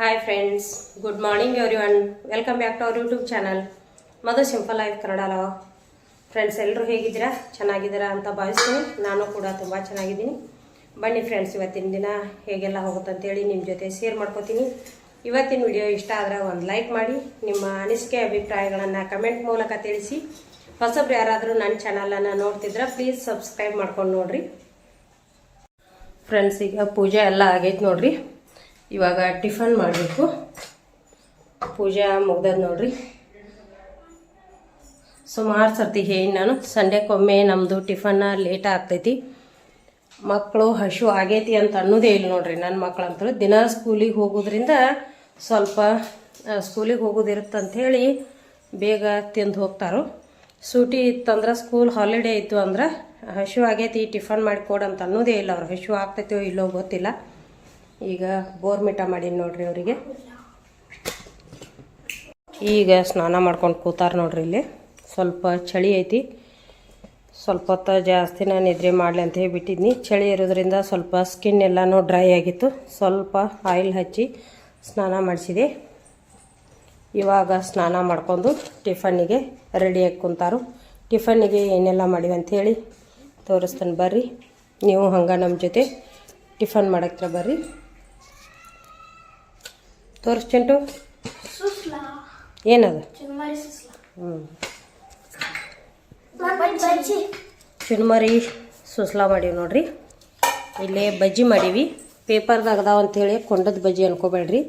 Hi friends good morning everyone welcome back to our YouTube channel Madhu simple life Kannada Lava friends ಎಲ್ಲರೂ ಹೇಗಿದ್ದೀರಾ? ಚೆನ್ನಾಗಿದ್ದೀರಾ ಅಂತ ಭಾವಿಸ್ತೀನಿ. ನಾನು ಕೂಡ ತುಂಬ ಚೆನ್ನಾಗಿದ್ದೀನಿ. ಬನ್ನಿ ಫ್ರೆಂಡ್ಸ್ ಇವತ್ತಿನ ದಿನ ಹೇಗೆಲ್ಲ ಹೋಗುತ್ತಂತೇಳಿ ನಿಮ್ಮ ಜೊತೆ ಶೇರ್ ಮಾಡ್ಕೋತೀನಿ. ಇವತ್ತಿನ ವಿಡಿಯೋ ಇಷ್ಟ ಆದರೆ ಒಂದು ಲೈಕ್ ಮಾಡಿ, ನಿಮ್ಮ ಅನಿಸಿಕೆ ಅಭಿಪ್ರಾಯಗಳನ್ನು ಕಮೆಂಟ್ ಮೂಲಕ ತಿಳಿಸಿ. ಹೊಸಬ್ರು ಯಾರಾದರೂ ನನ್ನ ಚಾನಲನ್ನು ನೋಡ್ತಿದ್ರೆ ಪ್ಲೀಸ್ ಸಬ್ಸ್ಕ್ರೈಬ್ ಮಾಡ್ಕೊಂಡು ನೋಡಿರಿ. ಫ್ರೆಂಡ್ಸ್ ಈಗ ಪೂಜೆ ಎಲ್ಲ ಆಗೈತೆ ನೋಡ್ರಿ. ಇವಾಗ ಟಿಫನ್ ಮಾಡಬೇಕು. ಪೂಜೆ ಮುಗ್ದದ ನೋಡ್ರಿ. ಸುಮಾರು ಸರ್ತಿ ಹೇಳಿ ನಾನು, ಸಂಡೆಕೊಮ್ಮೆ ನಮ್ಮದು ಟಿಫನ್ನ ಲೇಟ್ ಆಗ್ತೈತಿ. ಮಕ್ಕಳು ಹಶು ಆಗೈತಿ ಅಂತ ಅನ್ನೋದೇ ಇಲ್ಲ ನೋಡ್ರಿ ನನ್ನ ಮಕ್ಕಳಂತೂ ದಿನ ಸ್ಕೂಲಿಗೆ ಹೋಗೋದ್ರಿಂದ ಸ್ವಲ್ಪ ಸ್ಕೂಲಿಗೆ ಹೋಗೋದಿರುತ್ತೆ ಹೇಳಿ ಬೇಗ ತಿಂದು ಹೋಗ್ತಾರೋ. ಸೂಟಿ ಇತ್ತಂದ್ರೆ ಸ್ಕೂಲ್ ಹಾಲಿಡೇ ಇತ್ತು ಅಂದ್ರೆ ಹಶು ಆಗೈತಿ, ಟಿಫನ್ ಮಾಡಿ ಕೊಡು ಅಂತ ಅನ್ನೋದೇ ಇಲ್ಲ ಅವ್ರು. ಹಶು ಆಗ್ತೈತೋ ಇಲ್ಲೋ ಗೊತ್ತಿಲ್ಲ. ಈಗ ಬೋರ್ಮಿಟ ಮಾಡೀನಿ ನೋಡ್ರಿ ಅವರಿಗೆ. ಈಗ ಸ್ನಾನ ಮಾಡ್ಕೊಂಡು ಕೂತಾರ ನೋಡ್ರಿ ಇಲ್ಲಿ. ಸ್ವಲ್ಪ ಚಳಿ ಐತಿ. ಸ್ವಲ್ಪ ಹೊತ್ತು ನಾನು ನಿದ್ರೆ ಮಾಡಲಿ ಅಂತ ಹೇಳಿ ಬಿಟ್ಟಿದ್ನಿ ಚಳಿ ಇರೋದ್ರಿಂದ ಸ್ವಲ್ಪ ಸ್ಕಿನ್ ಎಲ್ಲನೂ ಡ್ರೈ ಆಗಿತ್ತು. ಸ್ವಲ್ಪ ಆಯಿಲ್ ಹಚ್ಚಿ ಸ್ನಾನ ಮಾಡಿಸಿದೆ. ಇವಾಗ ಸ್ನಾನ ಮಾಡ್ಕೊಂಡು ಟಿಫನ್ನಿಗೆ ರೆಡಿಯಾಗಿ ಕುಂತಾರು. ಟಿಫನ್ನಿಗೆ ಏನೆಲ್ಲ ಮಾಡಿವೆ ಅಂಥೇಳಿ ತೋರಿಸ್ತಾನೆ ಬರ್ರಿ. ನೀವು ಹಂಗೆ ನಮ್ಮ ಜೊತೆ ಟಿಫನ್ ಮಾಡಕ್ಕೆ ಬರ್ರಿ. ತೋರಿಸ್ಚಂಟು ಸುಸ್ಲಾ. ಏನದು? ಹ್ಞೂ ಚುನ್ಮರಿ ಸುಸ್ಲಾ ಮಾಡೀವಿ ನೋಡ್ರಿ. ಇಲ್ಲೇ ಬಜ್ಜಿ ಮಾಡೀವಿ. ಪೇಪರ್ದಾಗ ಅದಾವ ಅಂಥೇಳಿ ಕೊಂಡದ ಬಜ್ಜಿ ಅನ್ಕೋಬೇಡ್ರಿ.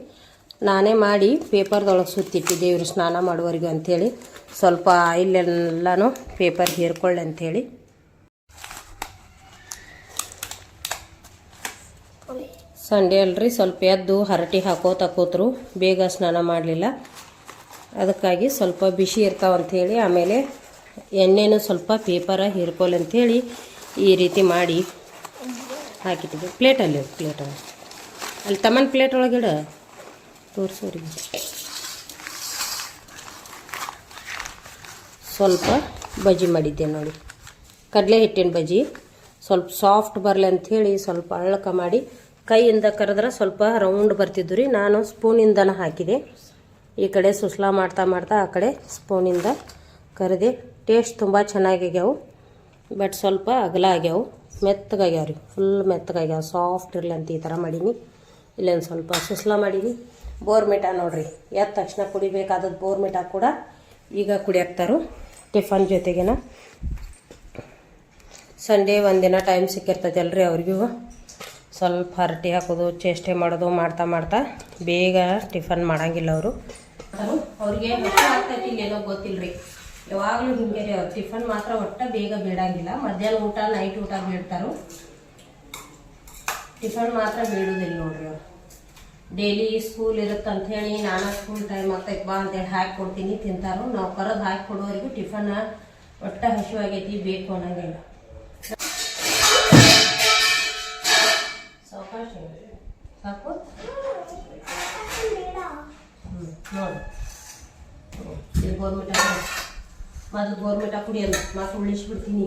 ನಾನೇ ಮಾಡಿ ಪೇಪರ್ದೊಳಗೆ ಸುತ್ತಿಟ್ಟಿದ್ದೇವ್ರಿ ಸ್ನಾನ ಮಾಡುವವರೆಗೂ ಅಂಥೇಳಿ ಸ್ವಲ್ಪ ಆಯಿಲ್ ಎಲ್ಲನೂ ಪೇಪರ್ ಹೇರ್ಕೊಳ್ಳಿ ಅಂಥೇಳಿ ಸಂಡೇ ಅಲ್ರಿ, ಸ್ವಲ್ಪ ಎದ್ದು ಹರಟಿ ಹಾಕೋತ ಕೂತರು, ಬೇಗ ಸ್ನಾನ ಮಾಡಲಿಲ್ಲ. ಅದಕ್ಕಾಗಿ ಸ್ವಲ್ಪ ಬಿಸಿ ಇರ್ತಾವ ಅಂಥೇಳಿ ಆಮೇಲೆ ಎಣ್ಣೆನೂ ಸ್ವಲ್ಪ ಪೇಪರ ಹೀರ್ಕೊಳ್ಳಿ ಅಂಥೇಳಿ ಈ ರೀತಿ ಮಾಡಿ ಹಾಕಿದ್ದೀವಿ ಪ್ಲೇಟಲ್ಲಿ ಪ್ಲೇಟಲ್ಲಿ ಅಲ್ಲಿ. ತಮ್ಮನ ಪ್ಲೇಟ್ ಒಳಗಿಡ? ತೋರಿಸೋರಿಗೆ ಸ್ವಲ್ಪ ಬಜ್ಜಿ ಮಾಡಿದ್ದೆ ನೋಡಿ. ಕಡಲೆ ಹಿಟ್ಟಿನ ಬಜ್ಜಿ. ಸ್ವಲ್ಪ ಸಾಫ್ಟ್ ಬರಲಿ ಅಂಥೇಳಿ ಸ್ವಲ್ಪ ಅಳ್ಳಕ ಮಾಡಿ ಕೈಯಿಂದ ಕರೆದ್ರೆ ಸ್ವಲ್ಪ ರೌಂಡ್ ಬರ್ತಿದ್ದು ರೀ. ನಾನು ಸ್ಪೂನಿಂದನ ಹಾಕಿದೆ. ಈ ಕಡೆ ಸುಸ್ಲಾ ಮಾಡ್ತಾ ಮಾಡ್ತಾ ಆ ಕಡೆ ಸ್ಪೂನಿಂದ ಕರೆದೆ. ಟೇಸ್ಟ್ ತುಂಬ ಚೆನ್ನಾಗ್ಯಾವು ಬಟ್ ಸ್ವಲ್ಪ ಅಗಲ ಆಗ್ಯಾವು. ಮೆತ್ತಗಾಗ್ಯಾವ ರೀ. ಫುಲ್ ಮೆತ್ತಗಾಗ್ಯಾವ. ಸಾಫ್ಟ್ ಇರಲಿ ಅಂತ ಈ ಥರ ಮಾಡೀನಿ. ಇಲ್ಲೊಂದು ಸ್ವಲ್ಪ ಸುಸ್ಲಾ ಮಾಡೀನಿ. ಬೋರ್ಮಿಟ ನೋಡ್ರಿ. ಎದ್ದ ತಕ್ಷಣ ಕುಡಿಬೇಕಾದದ್ದು ಬೋರ್ಮಿಟ ಕೂಡ ಈಗ ಕುಡಿಯಾಕ್ತಾರು ಟಿಫನ್ ಜೊತೆಗೇನ. ಸಂಡೇ ಒಂದಿನ ಟೈಮ್ ಸಿಕ್ಕಿರ್ತೈತೆ ಅಲ್ರಿ ಅವ್ರಿಗೂ. ಸ್ವಲ್ಪ ಹರಟಿ ಹಾಕೋದು, ಚೇಷ್ಟೆ ಮಾಡೋದು, ಮಾಡ್ತಾ ಮಾಡ್ತಾ ಬೇಗ ಟಿಫನ್ ಮಾಡಂಗಿಲ್ಲ ಅವರು. ಅವ್ರಿಗೆ ಆಗ್ತೈತಿ ಏನೋ ಗೊತ್ತಿಲ್ಲರಿ ಯಾವಾಗಲೂ ಹಿಂಗೆ ರೀ ಅವ್ರು ಟಿಫನ್ ಮಾತ್ರ ಒಟ್ಟ ಬೇಗ ಬೇಡಂಗಿಲ್ಲ. ಮಧ್ಯಾಹ್ನ ಊಟ, ನೈಟ್ ಊಟ ಬೇಡ್ತಾರು. ಟಿಫನ್ ಮಾತ್ರ ಬೇಡೋದಿಲ್ಲ ನೋಡ್ರಿ ಅವ್ರು. ಡೈಲಿ ಸ್ಕೂಲ್ ಇರುತ್ತೆ ಅಂತ ಹೇಳಿ ನಾನು ಸ್ಕೂಲ್ ಟೈಮ್ ಆಗ್ತೈತೆ ಬಾ ಅಂತೇಳಿ ಹಾಕಿ ಕೊಡ್ತೀನಿ, ತಿಂತಾರು. ನಾವು ಕರೋದು ಹಾಕಿ ಕೊಡೋವರೆಗೂ ಟಿಫನ್ ಒಟ್ಟ ಹಸಿವಾಗೈತಿ, ಬೇಕು ಅನ್ನಂಗಿಲ್ಲ. ಇದು ಗೋರ್ಮಿಟ ಮೊದಲು ಗೋರ್ಮಿಟ ಕುಡಿಯೋದು ಮತ್ತೆ ಉಳಿಸ್ಬಿಡ್ತೀನಿ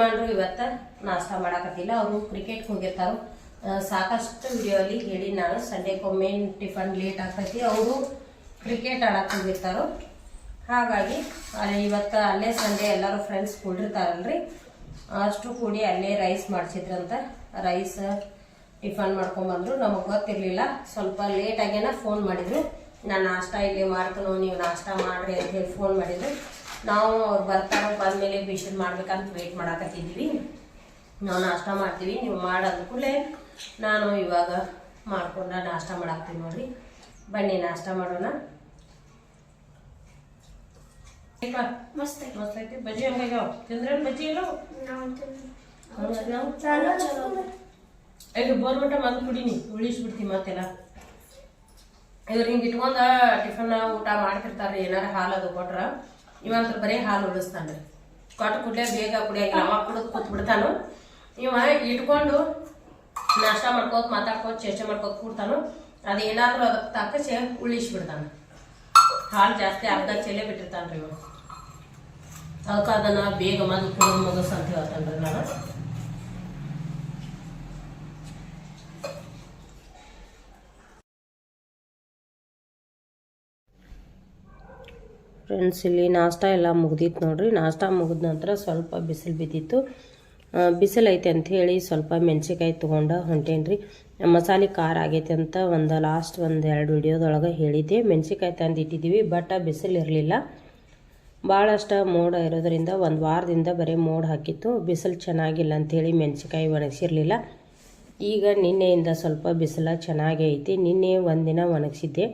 ಮಾಡ್ರು ಇವತ್ತ ನಾಷ್ಟ ಮಾಡಾಕತ್ತಿಲ್ಲ. ಅವರು ಕ್ರಿಕೆಟ್ ಹೋಗಿರ್ತಾರ. ಸಾಕಷ್ಟು ವಿಡಿಯೋ ಅಲ್ಲಿ ಹೇಳಿ ನಾನು ಸಂಡೆಗೊಮ್ಮೆ ಟಿಫನ್ ಲೇಟ್ ಆಗ್ತೈತಿ. ಅವರು ಕ್ರಿಕೆಟ್ ಆಡಕ್ಕೆ ಹೋಗಿರ್ತಾರೋ. ಹಾಗಾಗಿ, ಅಲ್ಲಿ ಇವತ್ತು ಅಲ್ಲೇ ಸಂಡೆ ಎಲ್ಲರೂ ಫ್ರೆಂಡ್ಸ್ ಕೂಡಿರ್ತಾರಲ್ರಿ. ಅಷ್ಟು ಕೂಡಿ ಅಲ್ಲೇ ರೈಸ್ ಮಾಡಿಸಿದ್ರಂತ. ರೈಸ್ ಟಿಫನ್ ಮಾಡ್ಕೊಂಬಂದ್ರು. ನಮಗೆ ಗೊತ್ತಿರಲಿಲ್ಲ. ಸ್ವಲ್ಪ ಲೇಟ್ ಆಗ್ಯಾನ ಫೋನ್ ಮಾಡಿದ್ರು. ನಾನು ನಾಷ್ಟ ಇಲ್ಲಿ ಮಾಡ್ತನೋ, ನೀವು ನಾಷ್ಟ ಮಾಡ್ರಿ ಅಂತ ಹೇಳಿ ಫೋನ್ ಮಾಡಿದ್ರು. ನಾವು ಅವ್ರು ಬರ್ತಾರ ಬಂದಮೇಲೆ ಬಿಸಿಲು ಮಾಡ್ಬೇಕಂತ ವೇಟ್ ಮಾಡಾಕತ್ತಿದ್ವಿ ನಾವು ನಾಷ್ಟ ಮಾಡ್ತೀವಿ ನೀವು ಮಾಡೋದ್ ಕೂಡಲೇ ನಾನು ಇವಾಗ ಮಾಡ್ಕೊಂಡ ನಾಷ್ಟ ಮಾಡಾಕ್ತೀವಿ ನೋಡ್ರಿ. ಬನ್ನಿ ನಾಷ್ಟ ಮಾಡೋಣ. ಮಸ್ತ್. ಮಸ್ತ್ ಐತಿ. ಬಜ್ಜಿ ಹಂಗಾಗ್ಯಾವ ತಿಂದ್ರೆ ಬಜ್ಜಿ ಇಲ್ಲ ಈಗ ಬೋರ್ಬಿಟ್ಟ ಮತ್ತೆ ಕುಡೀನಿ. ಉಳಿಸ್ಬಿಡ್ತೀನಿ ಮತ್ತೆಲ್ಲ. ಇವ್ರು ಹಿಂಗೆ ಇಟ್ಕೊಂಡ ಟಿಫನ್ ಊಟ ಮಾಡ್ತಿರ್ತಾರೆ ಏನಾರ ಹಾಲು ಅದು ಕೊಟ್ರ. ಇವಂತ್ರ ಬರೀ ಹಾಲು ಉಳಿಸ್ತಾನೆ ಕೊಟ್ಟು ಕೂಡಲೇ ಬೇಗ ಕುಡಿಯಂಗಿಲ್ಲ ಅವ ಕುಡಿದು ಕೂತ್ ಇವ ಇಟ್ಕೊಂಡು ನಾಷ್ಟ ಮಾಡ್ಕೋತ, ಮಾತಾಡ್ಕೋತ ಚೇಷ್ಟೆ ಮಾಡ್ಕೋತ ಕೂಡ್ತಾನು. ಏನಾದರೂ ಅದಕ್ಕೆ ತಕ್ಕಚೆ ಉಳಿಸ್ಬಿಡ್ತಾನೆ. ಹಾಲು ಜಾಸ್ತಿ ಅರ್ಧ ಚೆಲೆ ಬಿಟ್ಟಿರ್ತಾನ್ರಿ ಇವ. ಅದಕ್ಕೆ ಅದನ್ನ ಬೇಗ ಮೊದಲು ಕುಡಿದು ಮಗಸ್ ಅಂತ ನಾನು. ಫ್ರೆಂಡ್ಸ್ ಇಲ್ಲಿ ನಾಷ್ಟ ಎಲ್ಲ ಮುಗ್ದಿತ್ತು ನೋಡ್ರಿ. ನಾಷ್ಟ ಮುಗಿದ ನಂತರ ಸ್ವಲ್ಪ ಬಿಸಿಲು ಬಿದ್ದಿತ್ತು. ಬಿಸಿಲು ಐತೆ ಅಂತ ಹೇಳಿ ಸ್ವಲ್ಪ ಮೆಣಸಿಕಾಯಿ ತೊಗೊಂಡು ಹೊಂಟೇನ್ರಿ. ಮಸಾಲೆ ಖಾರ ಆಗೈತೆ ಅಂತ ಒಂದು ಲಾಸ್ಟ್ ಒಂದು ಎರಡು ವಿಡಿಯೋದೊಳಗೆ ಹೇಳಿದ್ದೆ. ಮೆಣಸಿಕಾಯಿ ತಂದು ಇಟ್ಟಿದ್ದೀವಿ ಬಟ್ ಬಿಸಿಲು ಇರಲಿಲ್ಲ. ಭಾಳಷ್ಟು ಮೋಡ ಇರೋದ್ರಿಂದ ಒಂದು ವಾರದಿಂದ ಬರೀ ಮೋಡ ಹಾಕಿತ್ತು. ಬಿಸಿಲು ಚೆನ್ನಾಗಿಲ್ಲ ಅಂಥೇಳಿ ಮೆಣಸಿಕಾಯಿ ಒಣಗಿಸಿರಲಿಲ್ಲ. ಈಗ ನಿನ್ನೆಯಿಂದ ಸ್ವಲ್ಪ ಬಿಸಿಲು ಚೆನ್ನಾಗೇ ಐತಿ. ನಿನ್ನೆ ಒಂದಿನ ಒಣಗಿಸಿದ್ದೆ.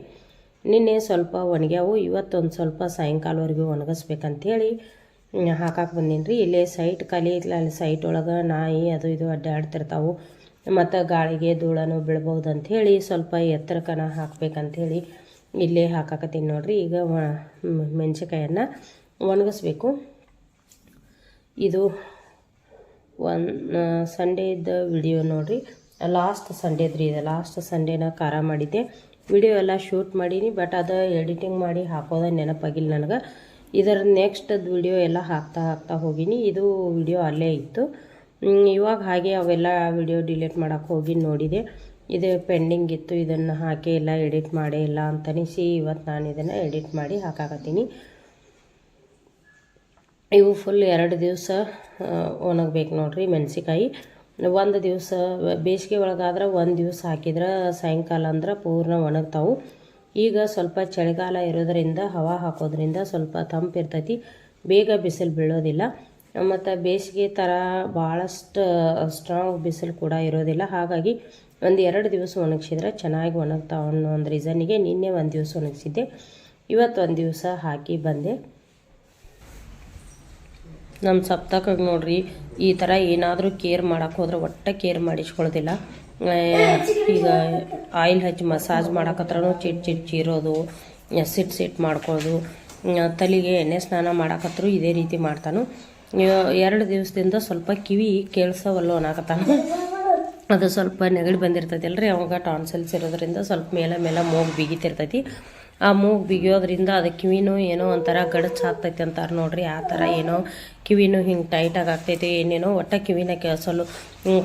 ನಿನ್ನೆ ಸ್ವಲ್ಪ ಒಣಗ್ಯಾವು, ಇವತ್ತೊಂದು ಸ್ವಲ್ಪ ಸಾಯಂಕಾಲವರೆಗೂ ಒಣಗಿಸ್ಬೇಕಂತೇಳಿ ಹಾಕಕ್ಕೆ ಬಂದೀನಿ ರೀ ಇಲ್ಲೇ ಸೈಟ್ ಖಾಲಿ ಐತ್ಲ, ಅಲ್ಲಿ ಸೈಟ್ ಒಳಗೆ ನಾಯಿ ಅದು ಇದು ಅಡ್ಡಾಡ್ತಿರ್ತಾವೆ. ಮತ್ತು ಗಾಳಿಗೆ ಧೂಳನೂ ಬೀಳ್ಬೋದು ಅಂಥೇಳಿ ಸ್ವಲ್ಪ ಎತ್ತರಕನ ಹಾಕ್ಬೇಕಂಥೇಳಿ ಇಲ್ಲೇ ಹಾಕಾಕತ್ತೀನಿ ನೋಡ್ರಿ. ಈಗ ಮೆಣಸಿಕಾಯನ್ನು ಒಣಗಿಸ್ಬೇಕು. ಇದು ಒನ್ ಸಂಡೇದ ವಿಡಿಯೋ ನೋಡಿರಿ. ಲಾಸ್ಟ್ ಸಂಡೇದ್ರಿ, ಇದೆ ಲಾಸ್ಟ್ ಸಂಡೇನ ಖಾರ ಮಾಡಿದ್ದೆ. ವಿಡಿಯೋ ಎಲ್ಲ ಶೂಟ್ ಮಾಡೀನಿ ಬಟ್ ಅದು ಎಡಿಟಿಂಗ್ ಮಾಡಿ ಹಾಕೋದ ನೆನಪಾಗಿಲ್ಲ ನನಗೆ. ಇದರ ನೆಕ್ಸ್ಟ್ ವಿಡಿಯೋ ಎಲ್ಲ ಹಾಕ್ತಾ ಹಾಕ್ತಾ ಹೋಗೀನಿ. ಇದು ವಿಡಿಯೋ ಅಲ್ಲೇ ಇತ್ತು. ಇವಾಗ ಹಾಗೆ ಅವೆಲ್ಲ ವಿಡಿಯೋ ಡಿಲೀಟ್ ಮಾಡೋಕ್ಕೆ ಹೋಗಿ ನೋಡಿದೆ. ಇದು ಪೆಂಡಿಂಗ್ ಇತ್ತು, ಇದನ್ನು ಹಾಕಿ ಎಲ್ಲ ಎಡಿಟ್ ಮಾಡೇ ಇಲ್ಲ ಅಂತನಿಸಿ ಇವತ್ತು ನಾನು ಇದನ್ನು ಎಡಿಟ್ ಮಾಡಿ ಹಾಕಾಕತ್ತೀನಿ. ಇವು ಫುಲ್ ಎರಡು ದಿವಸ ಒಣಗಬೇಕು ನೋಡ್ರಿ ಮೆಣಸಿಕಾಯಿ ಒಂದು ದಿವಸ ಬೇಸಿಗೆ ಒಳಗಾದ್ರೆ ಒಂದು ದಿವಸ ಹಾಕಿದ್ರೆ ಸಾಯಂಕಾಲ ಅಂದ್ರೆ ಪೂರ್ಣ ಒಣಗ್ತಾವು. ಈಗ ಸ್ವಲ್ಪ ಚಳಿಗಾಲ ಇರೋದರಿಂದ ಹವಾ ಹಾಕೋದ್ರಿಂದ ಸ್ವಲ್ಪ ತಂಪಿರ್ತೈತಿ ಬೇಗ ಬಿಸಿಲು ಬೀಳೋದಿಲ್ಲ. ಮತ್ತು ಬೇಸಿಗೆ ಥರ ಭಾಳಷ್ಟು ಸ್ಟ್ರಾಂಗ್ ಬಿಸಿಲು ಕೂಡ ಇರೋದಿಲ್ಲ. ಹಾಗಾಗಿ ಒಂದು ಎರಡು ದಿವಸ ಒಣಗಿಸಿದ್ರೆ ಚೆನ್ನಾಗಿ ಒಣಗ್ತಾವ ಅನ್ನೋ ಒಂದು ರೀಸನಿಗೆ ನಿನ್ನೆ ಒಂದು ದಿವಸ ಒಣಗಿಸಿದ್ದೆ. ಇವತ್ತು ಒಂದು ದಿವಸ ಹಾಕಿ ಬಂದೆ. ನಮ್ಮ ಸಪ್ತಕ ನೋಡ್ರಿ ಈ ಥರ ಏನಾದರೂ ಕೇರ್ ಮಾಡೋಕೆ ಹೋದ್ರೆ ಒಟ್ಟೆ ಕೇರ್ ಮಾಡಿಸ್ಕೊಳ್ಳೋದಿಲ್ಲ. ಈಗ ಆಯಿಲ್ ಹಚ್ಚಿ ಮಸಾಜ್ ಮಾಡಕತ್ರನು ಚಿಟ್ ಚಿಟ್ ಚೀರೋದು, ಸಿಟ್ ಸಿಟ್ ಮಾಡ್ಕೊಳ್ಳೋದು ತಲೆಗೆ ಎಣ್ಣೆ ಸ್ನಾನ ಮಾಡಕತ್ರು ಇದೇ ರೀತಿ ಮಾಡ್ತಾನು. ಎರಡು ದಿವಸದಿಂದ ಸ್ವಲ್ಪ ಕಿವಿ ಕೇಳಿಸೋವಲ್ಲ ಅನ್ನಕತ್ತಾನು ಅದು ಸ್ವಲ್ಪ ನೆಗಡಿ ಬಂದಿರ್ತೈತಿ ಅಲ್ರಿ ಅವಾಗ ಟಾನ್ಸಲ್ಸ್ ಇರೋದ್ರಿಂದ ಸ್ವಲ್ಪ ಮೇಲೆ ಮೇಲೆ ಮೂಗು ಬಿಗಿತಿರ್ತೈತಿ. ಆ ಮೂಗು ಬಿಗಿಯೋದ್ರಿಂದ ಅದು ಕಿವಿನೂ ಏನೋ ಒಂಥರ ಗಡಚ್ ಆಗ್ತೈತೆ ಅಂತಾರೆ ನೋಡ್ರಿ. ಆ ಥರ ಏನೋ ಕಿವಿನೂ ಹಿಂಗೆ ಟೈಟಾಗಿ ಆಗ್ತೈತೆ. ಏನೇನೋ ಒಟ್ಟ ಕಿವಿನ ಕೇಳಿಸಲು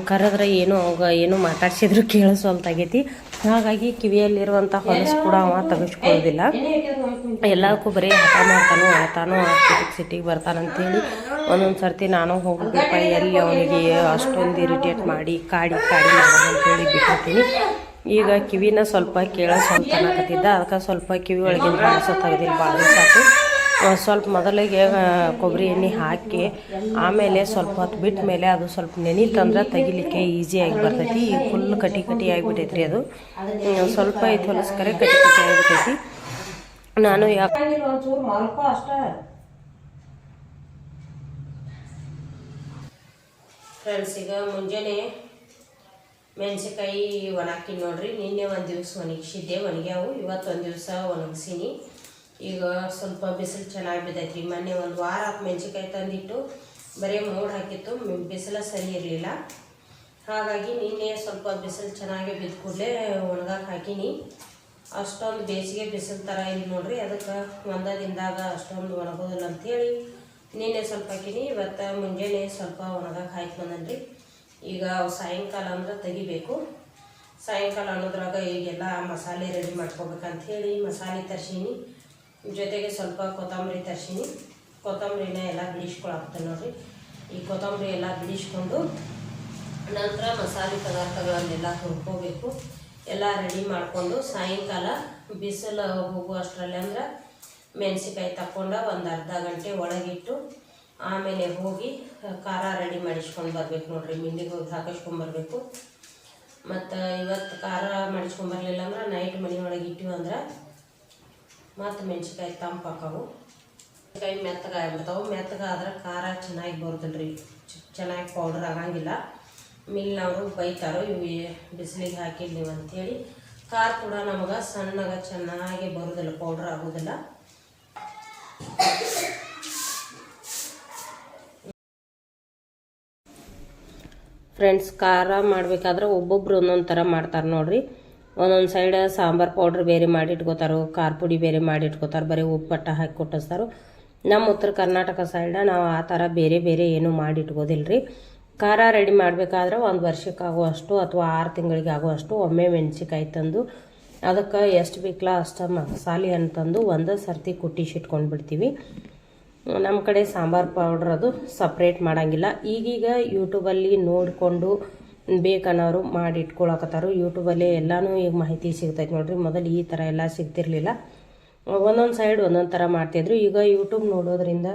ಕರೆದ್ರೆ ಏನೋ ಅವಾಗ ಏನೋ ಮಾತಾಡ್ಸಿದ್ರು ಕೇಳಿಸೋಲ್ತಾಗೈತಿ ಹಾಗಾಗಿ ಕಿವಿಯಲ್ಲಿರುವಂಥ ಹೊಲಸು ಕೂಡ ಅವ ತಗಿಸ್ಕೊಳ್ಳೋದಿಲ್ಲ. ಎಲ್ಲದಕ್ಕೂ ಬರೀ ಹಠ ಮಾಡ್ತಾನೋ ಆತಾನೋ ಸಿಟಿಗೆ ಸಿಟಿಗೆ ಬರ್ತಾನಂತೇಳಿ ಒಂದೊಂದು ಸರ್ತಿ ನಾನು ಹೋಗ್ಬೇಕಪ್ಪ ಎಲ್ಲಿ ಅವನಿಗೆ ಅಷ್ಟೊಂದು ಇರಿಟೇಟ್ ಮಾಡಿ, ಕಾಡಿ ಕಾಡಿ ಅಂತೇಳಿ ಬಿಟ್ಟಿರ್ತೀನಿ. ಈಗ ಕಿವಿನ ಸ್ವಲ್ಪ ಕೇಳ ಸ್ವಲ್ಪ ಅನ್ನಕತ್ತಿದ್ದ ಅದಕ್ಕೆ ಸ್ವಲ್ಪ ಕಿವಿ ಒಳಗಿನ ಹೊಲಸು ತೆಗೆದಿಲ್ಲ ಭಾಳ ಸಾಕು ಸ್ವಲ್ಪ ಮೊದಲಿಗೆ ಕೊಬ್ಬರಿ ಎಣ್ಣೆ ಹಾಕಿ, ಆಮೇಲೆ ಸ್ವಲ್ಪ ಹೊತ್ತು ಬಿಟ್ಟ ಮೇಲೆ ಅದು ಸ್ವಲ್ಪ ನೆನೀತಂದ್ರೆ ತೆಗಿಲಿಕ್ಕೆ ಈಸಿಯಾಗಿ ಬರ್ತೈತಿ. ಈಗ ಫುಲ್ ಕಟಿ ಕಟಿ ಆಗಿಬಿಟ್ಟೈತಿ ರೀ ಅದು ಸ್ವಲ್ಪ ಐದು ಹೊಲಸ್ಕರ ಕಟಿ ಕಟಿ ಆಗಿಬಿಟ್ಟೈತಿ. ನಾನು ಯಾಕೆ ಫ್ರೆಂಡ್ಸ್ ಈಗ ಮುಂಜಾನೆ ಮೆಣಸಿನ್ಕಾಯಿ ಒಣಾಕಿ ನೋಡ್ರಿ. ನಿನ್ನೆ ಒಂದು ದಿವಸ ಒಣಗಿಸಿದ್ದೆ. ಒಣಗ್ಯಾವು. ಇವತ್ತು ಒಂದು ದಿವಸ ಒಣಗಿಸೀನಿ. ಈಗ ಸ್ವಲ್ಪ ಬಿಸಿಲು ಚೆನ್ನಾಗಿ ಬಿದ್ದೈತಿ ಮೊನ್ನೆ ಒಂದು ವಾರ ಮೆಣಸಿನ್ಕಾಯಿ ತಂದಿಟ್ಟು ಬರೀ ಮೋಡ್ ಹಾಕಿತ್ತು. ಬಿಸಿಲ ಸರಿ ಇರಲಿಲ್ಲ. ಹಾಗಾಗಿ ನಿನ್ನೆ ಸ್ವಲ್ಪ ಬಿಸಿಲು ಚೆನ್ನಾಗಿ ಬಿದ್ದ ಕೂಡಲೇ ಒಣಗಕ್ಕೆ ಹಾಕೀನಿ. ಅಷ್ಟೊಂದು ಬೇಸಿಗೆ ಬಿಸಿಲು ಥರ ಇಲ್ಲ ನೋಡ್ರಿ. ಅದಕ್ಕೆ ಒಂದ ದಿನದಾಗ ಅಷ್ಟೊಂದು ಒಣಗೋದಿಲ್ಲ ಅಂಥೇಳಿ ನಿನ್ನೆ ಸ್ವಲ್ಪ ಹಾಕೀನಿ. ಇವತ್ತು ಮುಂಜಾನೆ ಸ್ವಲ್ಪ ಒಣಗಕ್ಕೆ ಹಾಕಿ ಬಂದನ್ರಿ. ಈಗ ಸಾಯಂಕಾಲ ಅಂದ್ರೆ ತೆಗಿಬೇಕು. ಸಾಯಂಕಾಲ ಅನ್ನೋದ್ರಾಗ ಈಗೆಲ್ಲ ಮಸಾಲೆ ರೆಡಿ ಮಾಡ್ಕೋಬೇಕಂತ ಹೇಳಿ ಮಸಾಲೆ ತರ್ಸೀನಿ. ಜೊತೆಗೆ ಸ್ವಲ್ಪ ಕೊತ್ತಂಬರಿ ತರ್ಸೀನಿ. ಕೊತ್ತಂಬರಿನ ಎಲ್ಲ ಬಿಡಿಸ್ಕೊಳಾಕ್ತೇನೆ ನೋಡಿರಿ. ಈ ಕೊತ್ತಂಬರಿ ಎಲ್ಲ ಬಿಡಿಸ್ಕೊಂಡು ನಂತರ ಮಸಾಲೆ ಪದಾರ್ಥಗಳನ್ನೆಲ್ಲ ಹುರ್ಕೋಬೇಕು. ಎಲ್ಲ ರೆಡಿ ಮಾಡಿಕೊಂಡು ಸಾಯಂಕಾಲ ಬಿಸಿಲು ಹೋಗುವಷ್ಟರಲ್ಲಿ ಅಂದ್ರೆ ಮೆಣಸಿಕಾಯಿ ತಕ್ಕೊಂಡು ಒಂದು ಅರ್ಧ ಗಂಟೆ ಒಳಗಿಟ್ಟು ಆಮೇಲೆ ಹೋಗಿ ಖಾರ ರೆಡಿ ಮಾಡಿಸ್ಕೊಂಡು ಬರಬೇಕು ನೋಡಿರಿ. ಮಿಂದಿಗೆ ಹೋಗಿ ಹಾಕಿಸ್ಕೊಂಬರ್ಬೇಕು ಮತ್ತು ಇವತ್ತು ಖಾರ ಮಾಡಿಸ್ಕೊಂಬರ್ಲಿಲ್ಲ ಅಂದ್ರೆ ನೈಟ್ ಮನೆ ಒಳಗೆ ಇಟ್ಟಿವಿ ಅಂದ್ರೆ ಮತ್ತು ಮೆಣಸಿಕಾಯಿ ತಂಪಾಕವು ಮೆಣಸಿಕಾಯಿ ಮೆತ್ತಗಾಯ್ಬಿಡ್ತಾವೆ ಮೆತ್ತಗಾದ್ರೆ ಖಾರ ಚೆನ್ನಾಗಿ ಬರೋದಿಲ್ಲ ರೀ ಚೆನ್ನಾಗಿ ಪೌಡ್ರ್ ಆಗಂಗಿಲ್ಲ. ಮಿಲ್ನವರು ಬೈತಾರೋ, ಇವು ಬಿಸಿಲಿಗೆ ಹಾಕಿಲ್ಲ ನೀವು ಅಂಥೇಳಿ ಖಾರ ಕೂಡ ನಮಗೆ ಸಣ್ಣಗೆ ಚೆನ್ನಾಗಿ ಬರೋದಿಲ್ಲ ಪೌಡ್ರ್ ಆಗೋದಿಲ್ಲ. ಫ್ರೆಂಡ್ಸ್ ಖಾರ ಮಾಡಬೇಕಾದ್ರೆ ಒಬ್ಬೊಬ್ರು ಒಂದೊಂದು ಥರ ಮಾಡ್ತಾರೆ ನೋಡ್ರಿ. ಒಂದೊಂದು ಸೈಡ್ ಸಾಂಬಾರು ಪೌಡ್ರ್ ಬೇರೆ ಮಾಡಿ ಇಟ್ಕೋತಾರೋ, ಖಾರ ಪುಡಿ ಬೇರೆ ಮಾಡಿ ಇಟ್ಕೋತಾರೆ, ಬರೀ ಉಪ್ಪಟ್ಟ ಹಾಕಿ ಕೊಟ್ಟಿಸ್ತಾರೋ. ನಮ್ಮ ಉತ್ತರ ಕರ್ನಾಟಕ ಸೈಡ ನಾವು ಆ ಥರ ಬೇರೆ ಬೇರೆ ಏನು ಮಾಡಿ ಇಟ್ಕೋದಿಲ್ಲ ರೀ ಖಾರ ರೆಡಿ ಮಾಡಬೇಕಾದ್ರೆ ಒಂದು ವರ್ಷಕ್ಕಾಗುವಷ್ಟು ಅಥವಾ ಆರು ತಿಂಗಳಿಗೆ ಆಗುವಷ್ಟು ಒಮ್ಮೆ ಮೆಣಸಿಕಾಯಿ ತಂದು ಅದಕ್ಕೆ ಎಷ್ಟು ಬೇಕಲ್ಲ ಅಷ್ಟು ಮಸಾಲೆ ಅಂತಂದು ಒಂದೇ ಸರ್ತಿ ಕುಟ್ಟಿಸಿಟ್ಕೊಂಡು ಬಿಡ್ತೀವಿ. ನಮ್ಮ ಕಡೆ ಸಾಂಬಾರು ಪೌಡ್ರ್ ಅದು ಸಪ್ರೇಟ್ ಮಾಡೋಂಗಿಲ್ಲ. ಈಗೀಗ ಯೂಟ್ಯೂಬಲ್ಲಿ ನೋಡಿಕೊಂಡು ಬೇಕನ್ನೋರು ಮಾಡಿ ಇಟ್ಕೊಳಕತ್ತಾರು ಯೂಟ್ಯೂಬಲ್ಲೇ ಎಲ್ಲನೂ ಈಗ ಮಾಹಿತಿ ಸಿಗ್ತೈತೆ ನೋಡಿರಿ. ಮೊದಲು ಈ ಥರ ಎಲ್ಲ ಸಿಗ್ತಿರ್ಲಿಲ್ಲ. ಒಂದೊಂದು ಸೈಡ್ ಒಂದೊಂದು ಥರ ಮಾಡ್ತಿದ್ರು. ಈಗ ಯೂಟ್ಯೂಬ್ ನೋಡೋದ್ರಿಂದ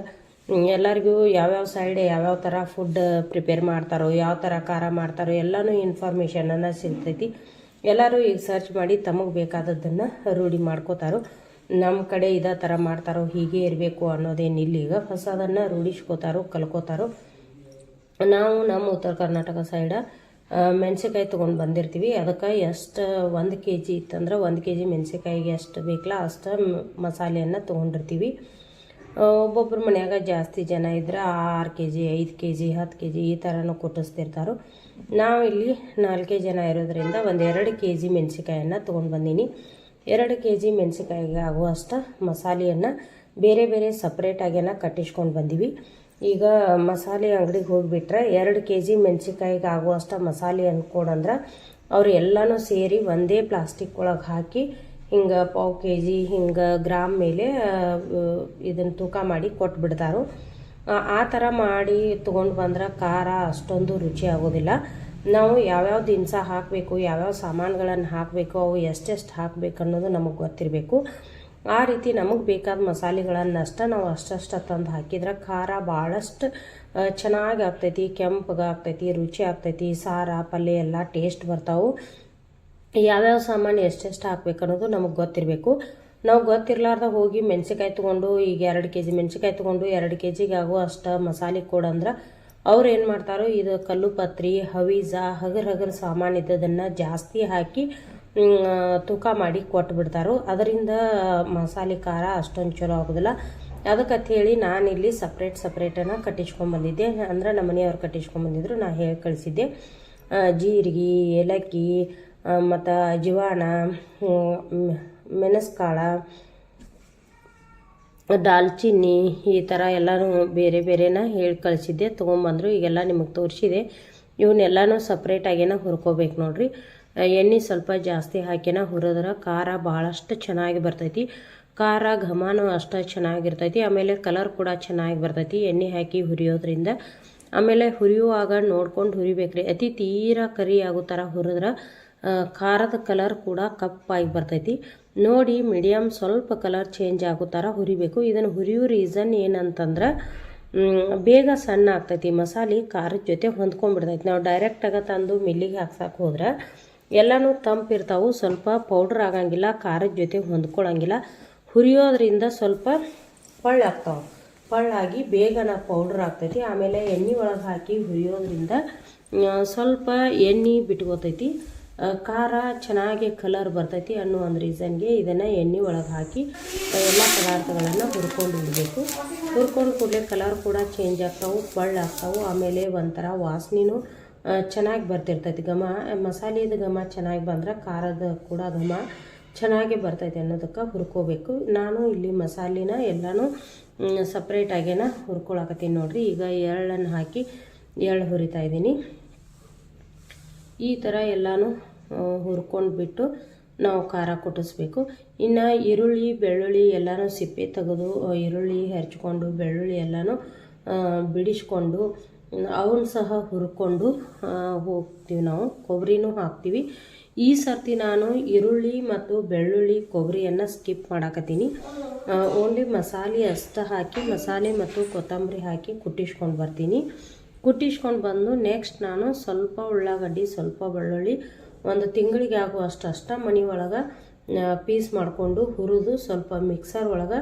ಎಲ್ಲರಿಗೂ ಯಾವ್ಯಾವ ಸೈಡ್ ಯಾವ್ಯಾವ ಥರ ಫುಡ್ ಪ್ರಿಪೇರ್ ಮಾಡ್ತಾರೋ, ಯಾವ ಥರ ಖಾರ ಮಾಡ್ತಾರೋ ಎಲ್ಲನೂ ಇನ್ಫಾರ್ಮೇಷನನ್ನು ಸಿಗ್ತೈತಿ. ಎಲ್ಲರೂ ಈಗ ಸರ್ಚ್ ಮಾಡಿ ತಮಗೆ ಬೇಕಾದದ್ದನ್ನು ರೂಢಿ ಮಾಡ್ಕೋತಾರೋ. ನಮ್ಮ ಕಡೆ ಇದೇ ಥರ ಮಾಡ್ತಾರೋ, ಹೀಗೆ ಇರಬೇಕು ಅನ್ನೋದೇನಿಲ್ಲ. ಈಗ ಹೊಸದನ್ನು ರೂಢಿಸ್ಕೋತಾರೋ, ಕಲ್ಕೋತಾರೋ. ನಾವು ನಮ್ಮ ಉತ್ತರ ಕರ್ನಾಟಕ ಸೈಡ ಮೆಣಸಿನ್ಕಾಯಿ ತೊಗೊಂಡು ಬಂದಿರ್ತೀವಿ. ಅದಕ್ಕೆ ಎಷ್ಟು ಒಂದು ಕೆ ಜಿ ಇತ್ತಂದ್ರೆ ಒಂದು ಕೆ ಜಿ ಮೆಣಸಿನ್ಕಾಯಿಗೆ ಎಷ್ಟು ಬೇಕಲ್ಲ ಅಷ್ಟು ಮಸಾಲೆಯನ್ನು ತೊಗೊಂಡಿರ್ತೀವಿ. ಒಬ್ಬೊಬ್ಬರು ಮನ್ಯಾಗ ಜಾಸ್ತಿ ಜನ ಇದ್ರೆ ಆರು ಕೆ ಜಿ ಐದು ಕೆ ಜಿ ಹತ್ತು ಕೆ ಜಿ ಈ ಥರನೂ ಕೊಟ್ಟಿಸ್ತಿರ್ತಾರೆ. ನಾವು ಇಲ್ಲಿ ನಾಲ್ಕೇ ಜನ ಇರೋದ್ರಿಂದ ಒಂದು ಎರಡು ಕೆ ಜಿ ಮೆಣಸಿನ್ಕಾಯನ್ನು ತೊಗೊಂಡು ಬಂದೀನಿ. ಎರಡು ಕೆ ಜಿ ಮೆಣಸಿನ್ಕಾಯಿಗೆ ಆಗುವಷ್ಟು ಮಸಾಲೆಯನ್ನು ಬೇರೆ ಬೇರೆ ಸಪ್ರೇಟಾಗೆನ ಕಟ್ಟಿಸ್ಕೊಂಡು ಬಂದೀವಿ. ಈಗ ಮಸಾಲೆ ಅಂಗಡಿಗೆ ಹೋಗಿಬಿಟ್ರೆ ಎರಡು ಕೆ ಜಿ ಮೆಣಸಿನ್ಕಾಯಿಗೆ ಆಗುವಷ್ಟು ಮಸಾಲೆ ಅಂದ್ಕೊಡಂದ್ರೆ ಅವ್ರು ಎಲ್ಲನೂ ಸೇರಿ ಒಂದೇ ಪ್ಲಾಸ್ಟಿಕ್ ಒಳಗೆ ಹಾಕಿ ಹಿಂಗೆ ಪಾವು ಕೆ ಜಿ ಹಿಂಗೆ ಗ್ರಾಮ್ ಮೇಲೆ ಇದನ್ನು ತೂಕ ಮಾಡಿ ಕೊಟ್ಬಿಡ್ತಾರೋ. ಆ ಥರ ಮಾಡಿ ತೊಗೊಂಡು ಬಂದ್ರೆ ಖಾರ ಅಷ್ಟೊಂದು ರುಚಿ ಆಗೋದಿಲ್ಲ. ನಾವು ಯಾವ್ಯಾವ ದಿನಸ ಹಾಕಬೇಕು, ಯಾವ್ಯಾವ ಸಾಮಾನುಗಳನ್ನು ಹಾಕಬೇಕು, ಅವು ಎಷ್ಟೆಷ್ಟು ಹಾಕಬೇಕು ಅನ್ನೋದು ನಮಗೆ ಗೊತ್ತಿರಬೇಕು. ಆ ರೀತಿ ನಮಗೆ ಬೇಕಾದ ಮಸಾಲೆಗಳನ್ನಷ್ಟ ನಾವು ಅಷ್ಟಷ್ಟು ತಂದು ಹಾಕಿದ್ರೆ ಖಾರ ಭಾಳಷ್ಟು ಚೆನ್ನಾಗಿ ಆಗ್ತೈತಿ, ಕೆಂಪಗೆ ಆಗ್ತೈತಿ, ರುಚಿ ಆಗ್ತೈತಿ, ಸಾರ, ಪಲ್ಯ ಎಲ್ಲ ಟೇಸ್ಟ್ ಬರ್ತಾವೆ. ಯಾವ್ಯಾವ ಸಾಮಾನು ಎಷ್ಟೆಷ್ಟು ಹಾಕ್ಬೇಕು ಅನ್ನೋದು ನಮಗೆ ಗೊತ್ತಿರಬೇಕು. ನಾವು ಗೊತ್ತಿರಲಾರ್ದ ಹೋಗಿ ಮೆಣಸಿನ್ಕಾಯಿ ತೊಗೊಂಡು, ಈಗ ಎರಡು ಕೆ ಜಿ ಮೆಣಸಿನ್ಕಾಯಿ ತೊಗೊಂಡು, ಎರಡು ಕೆ ಜಿಗೆ ಆಗೋ ಅಷ್ಟು ಮಸಾಲೆ ಕೊಡಂದ್ರೆ ಅವ್ರು ಏನು ಮಾಡ್ತಾರೋ, ಇದು ಕಲ್ಲು ಪತ್ರಿ, ಹವೀಜ, ಹಗರ್ ಹಗರ್ ಸಾಮಾನು ಇದ್ದದನ್ನು ಜಾಸ್ತಿ ಹಾಕಿ ತೂಕ ಮಾಡಿ ಕೊಟ್ಟು ಬಿಡ್ತಾರೋ, ಅದರಿಂದ ಮಸಾಲೆ ಖಾರ ಅಷ್ಟೊಂದು ಚಲೋ ಆಗೋದಿಲ್ಲ. ಅದಕ್ಕೆ ಹೇಳಿ ನಾನಿಲ್ಲಿ ಸಪ್ರೇಟ್ ಸಪ್ರೇಟನ್ನು ಕಟ್ಟಿಸ್ಕೊಂಬಂದಿದ್ದೆ ಅಂದ್ರೆ ನಮ್ಮ ಮನೆಯವ್ರು ಕಟ್ಟಿಸ್ಕೊಂಬಂದಿದ್ರು ನಾನು ಹೇಳಿ ಕಳಿಸಿದ್ದೆ. ಜೀರಿಗೆ, ಏಲಕ್ಕಿ ಮತ್ತು ಅಜ್ವಾನ ಮೆಣಸ್ಕಾಳ ದಾಲ್ಚಿನ್ನಿ ಈ ಥರ ಎಲ್ಲನೂ ಬೇರೆ ಬೇರೆನ ಹೇಳಿ ಕಳಿಸಿದ್ದೆ, ತೊಗೊಂಬಂದರು. ಈಗೆಲ್ಲ ನಿಮಗೆ ತೋರಿಸಿದೆ. ಇವನ್ನೆಲ್ಲನೂ ಸಪ್ರೇಟಾಗೇನ ಹುರ್ಕೋಬೇಕು ನೋಡ್ರಿ. ಎಣ್ಣೆ ಸ್ವಲ್ಪ ಜಾಸ್ತಿ ಹಾಕಿನ ಹುರಿದ್ರೆ ಖಾರ ಭಾಳಷ್ಟು ಚೆನ್ನಾಗಿ ಬರ್ತೈತಿ. ಖಾರ ಘಮನೂ ಅಷ್ಟು ಚೆನ್ನಾಗಿರ್ತೈತಿ. ಆಮೇಲೆ ಕಲರ್ ಕೂಡ ಚೆನ್ನಾಗಿ ಬರ್ತೈತಿ ಎಣ್ಣೆ ಹಾಕಿ ಹುರಿಯೋದ್ರಿಂದ. ಆಮೇಲೆ ಹುರಿಯುವಾಗ ನೋಡ್ಕೊಂಡು ಹುರಿಬೇಕ್ರಿ. ಅತಿ ತೀರಾ ಕರಿ ಆಗೋ ಥರ ಹುರಿದ್ರೆ ಖಾರದ ಕಲರ್ ಕೂಡ ಕಪ್ಪಾಗಿ ಬರ್ತೈತಿ. ನೋಡಿ ಮೀಡಿಯಮ್ ಸ್ವಲ್ಪ ಕಲರ್ ಚೇಂಜ್ ಆಗೋ ಥರ ಹುರಿಬೇಕು. ಇದನ್ನು ಹುರಿಯೋ ರೀಸನ್ ಏನಂತಂದ್ರೆ ಬೇಗ ಸಣ್ಣ ಆಗ್ತೈತಿ, ಮಸಾಲೆ, ಖಾರದ ಜೊತೆ ಹೊಂದ್ಕೊಂಡ್ಬಿಡ್ತೈತಿ. ನಾವು ಡೈರೆಕ್ಟಾಗಿ ತಂದು ಮಿಲ್ಲಿಗೆ ಹಾಕ್ಸಕ್ಕೆ ಹೋದ್ರೆ ಎಲ್ಲನೂ ತಂಪಿರ್ತಾವೆ ಸ್ವಲ್ಪ ಪೌಡ್ರ್ ಆಗಂಗಿಲ್ಲ, ಖಾರದ ಜೊತೆ ಹೊಂದ್ಕೊಳ್ಳೋಂಗಿಲ್ಲ ಹುರಿಯೋದ್ರಿಂದ ಸ್ವಲ್ಪ ಪಳ್ಳಾಗ್ತಾವೆ ಪಳ್ಳಾಗಿ ಬೇಗನ ಪೌಡ್ರ್ ಆಗ್ತೈತಿ. ಆಮೇಲೆ ಎಣ್ಣೆ ಒಳಗೆ ಹಾಕಿ ಹುರಿಯೋದ್ರಿಂದ ಸ್ವಲ್ಪ ಎಣ್ಣೆ ಬಿಟ್ಕೋತೈತಿ. ಖಾರ ಚೆನ್ನಾಗಿ ಕಲರ್ ಬರ್ತೈತಿ ಅನ್ನೋ ಒಂದು ರೀಸನ್ಗೆ ಇದನ್ನು ಎಣ್ಣೆ ಒಳಗೆ ಹಾಕಿ ಎಲ್ಲ ಪದಾರ್ಥಗಳನ್ನು ಹುರ್ಕೊಂಡು ಇಡಬೇಕು. ಹುರ್ಕೊಂಡು ಕೂಡಲೇ ಕಲರ್ ಕೂಡ ಚೇಂಜ್ ಆಗ್ತಾವೆ ಪಳ್ಳು ಆಗ್ತಾವೆ, ಆಮೇಲೆ ಒಂಥರ ವಾಸನೆನೂ ಚೆನ್ನಾಗಿ ಬರ್ತಿರ್ತೈತಿ. ಘಮ ಮಸಾಲೆದು ಘಮ ಚೆನ್ನಾಗಿ ಬಂದ್ರೆ ಖಾರದ ಕೂಡ ಘಮ ಚೆನ್ನಾಗಿ ಬರ್ತೈತೆ ಅನ್ನೋದಕ್ಕೆ ಹುರ್ಕೋಬೇಕು. ನಾನು ಇಲ್ಲಿ ಮಸಾಲಿನ ಎಲ್ಲನೂ ಸಪ್ರೇಟಾಗೇನ ಹುರ್ಕೊಳಕತ್ತೀನಿ ನೋಡಿರಿ. ಈಗ ಎಳ್ಳನ್ನು ಹಾಕಿ ಎಳ್ಳು ಹುರಿತಾ ಇದ್ದೀನಿ. ಈ ಥರ ಎಲ್ಲನೂ ಹುರ್ಕೊಂಡು ಬಿಟ್ಟು ನಾವು ಖಾರ ಕುಟ್ಟಿಸ್ಬೇಕು ಇನ್ನು ಈರುಳ್ಳಿ, ಬೆಳ್ಳುಳ್ಳಿ ಎಲ್ಲನೂ ಸಿಪ್ಪೆ ತೆಗೆದು ಈರುಳ್ಳಿ ಹೆರ್ಚ್ಕೊಂಡು, ಬೆಳ್ಳುಳ್ಳಿ ಎಲ್ಲನೂ ಬಿಡಿಸ್ಕೊಂಡು ಅವನ್ನ ಸಹ ಹುರ್ಕೊಂಡು ಹೋಗ್ತೀವಿ ನಾವು. ಕೊಬ್ಬರಿನೂ ಹಾಕ್ತೀವಿ. ಈ ಸರ್ತಿ ನಾನು ಈರುಳ್ಳಿ ಮತ್ತು ಬೆಳ್ಳುಳ್ಳಿ ಕೊಬ್ಬರಿಯನ್ನು ಸ್ಕಿಪ್ ಮಾಡಾಕತ್ತೀನಿ. ಓನ್ಲಿ ಮಸಾಲೆ ಅಷ್ಟು ಹಾಕಿ, ಮಸಾಲೆ ಮತ್ತು ಕೊತ್ತಂಬರಿ ಹಾಕಿ ಕುಟ್ಟಿಸ್ಕೊಂಡು ಬರ್ತೀನಿ. ಕುಟ್ಟಿಸ್ಕೊಂಡು ಬಂದು ನೆಕ್ಸ್ಟ್ ನಾನು ಸ್ವಲ್ಪ ಉಳ್ಳಾಗಡ್ಡಿ, ಸ್ವಲ್ಪ ಬೆಳ್ಳುಳ್ಳಿ ಒಂದು ತಿಂಗಳಿಗೆ ಆಗುವಷ್ಟು ಅಷ್ಟ ಮಣಿ ಒಳಗೆ ಪೀಸ್ ಮಾಡಿಕೊಂಡು ಹುರಿದು ಸ್ವಲ್ಪ ಮಿಕ್ಸರ್ ಒಳಗೆ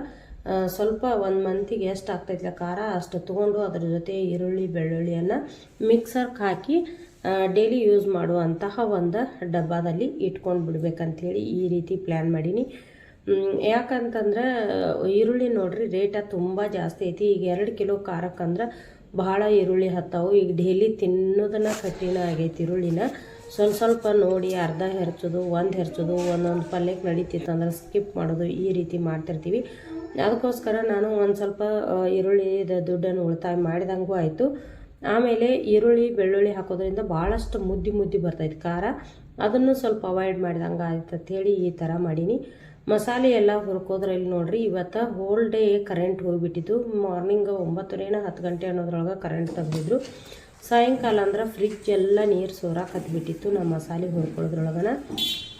ಸ್ವಲ್ಪ ಒಂದು ಮಂತಿಗೆ ಎಷ್ಟು ಆಗ್ತೈತಿಲ್ಲ ಖಾರ ಅಷ್ಟು ತೊಗೊಂಡು ಅದ್ರ ಜೊತೆ ಈರುಳ್ಳಿ, ಬೆಳ್ಳುಳ್ಳಿಯನ್ನು ಮಿಕ್ಸರ್ಗೆ ಹಾಕಿ ಡೈಲಿ ಯೂಸ್ ಮಾಡುವಂತಹ ಒಂದು ಡಬ್ಬಾದಲ್ಲಿ ಇಟ್ಕೊಂಡು ಬಿಡ್ಬೇಕಂತೇಳಿ ಈ ರೀತಿ ಪ್ಲ್ಯಾನ್ ಮಾಡೀನಿ. ಯಾಕಂತಂದ್ರೆ, ಈರುಳ್ಳಿ ನೋಡ್ರಿ ರೇಟ ತುಂಬ ಜಾಸ್ತಿ ಐತಿ. ಈಗ ಎರಡು ಕಿಲೋ ಖಾರಕ್ಕಂದ್ರೆ ಬಹಳ ಈರುಳ್ಳಿ ಹತ್ತಾವು. ಈಗ ಡೈಲಿ ತಿನ್ನೋದನ್ನ ಕಠಿಣ ಆಗೈತಿ ಈರುಳ್ಳಿನ. ಸ್ವಲ್ಪ ಸ್ವಲ್ಪ ನೋಡಿ ಅರ್ಧ ಹೆರ್ಚೋದು, ಒಂದು ಹೆರ್ಚೋದು, ಒಂದೊಂದು ಪಲ್ಯಕ್ಕೆ ನಡೀತಿತ್ತು ಅಂದ್ರೆ ಸ್ಕಿಪ್ ಮಾಡೋದು ಈ ರೀತಿ ಮಾಡ್ತಿರ್ತೀವಿ. ಅದಕ್ಕೋಸ್ಕರ ನಾನು ಒಂದು ಸ್ವಲ್ಪ ಈರುಳ್ಳಿದ ದುಡ್ಡನ್ನು ಉಳಿತಾಯ ಮಾಡಿದಂಗೂ ಆಯಿತು. ಆಮೇಲೆ ಈರುಳ್ಳಿ, ಬೆಳ್ಳುಳ್ಳಿ ಹಾಕೋದ್ರಿಂದ ಭಾಳಷ್ಟು ಮುದ್ದಿ ಮುದ್ದಿ ಬರ್ತೈತೆ. ಖಾರ, ಅದನ್ನು ಸ್ವಲ್ಪ ಅವಾಯ್ಡ್ ಮಾಡಿದಂಗೆ ಆಯ್ತು ಅಂತೇಳಿ ಈ ಥರ ಮಾಡೀನಿ. ಮಸಾಲೆ ಎಲ್ಲ ಹುರ್ಕೋದ್ರಲ್ಲಿ ನೋಡಿರಿ, ಇವತ್ತು ಹೋಲ್ ಡೇ ಕರೆಂಟ್ ಹೋಗಿಬಿಟ್ಟಿತ್ತು. ಮಾರ್ನಿಂಗ್ ಒಂಬತ್ತುವರೆನ ಹತ್ತು ಗಂಟೆ ಅನ್ನೋದ್ರೊಳಗೆ ಕರೆಂಟ್ ತೆಗ್ದಿದ್ರು. ಸಾಯಂಕಾಲ ಅಂದ್ರೆ ಫ್ರಿಜ್ ಎಲ್ಲ ನೀರು ಸೋರಾಕತ್ಬಿಟ್ಟಿತ್ತು ನಮ್ಮ ಮಸಾಲೆ ಹುರ್ಕೊಳ್ಳೋದ್ರೊಳಗನ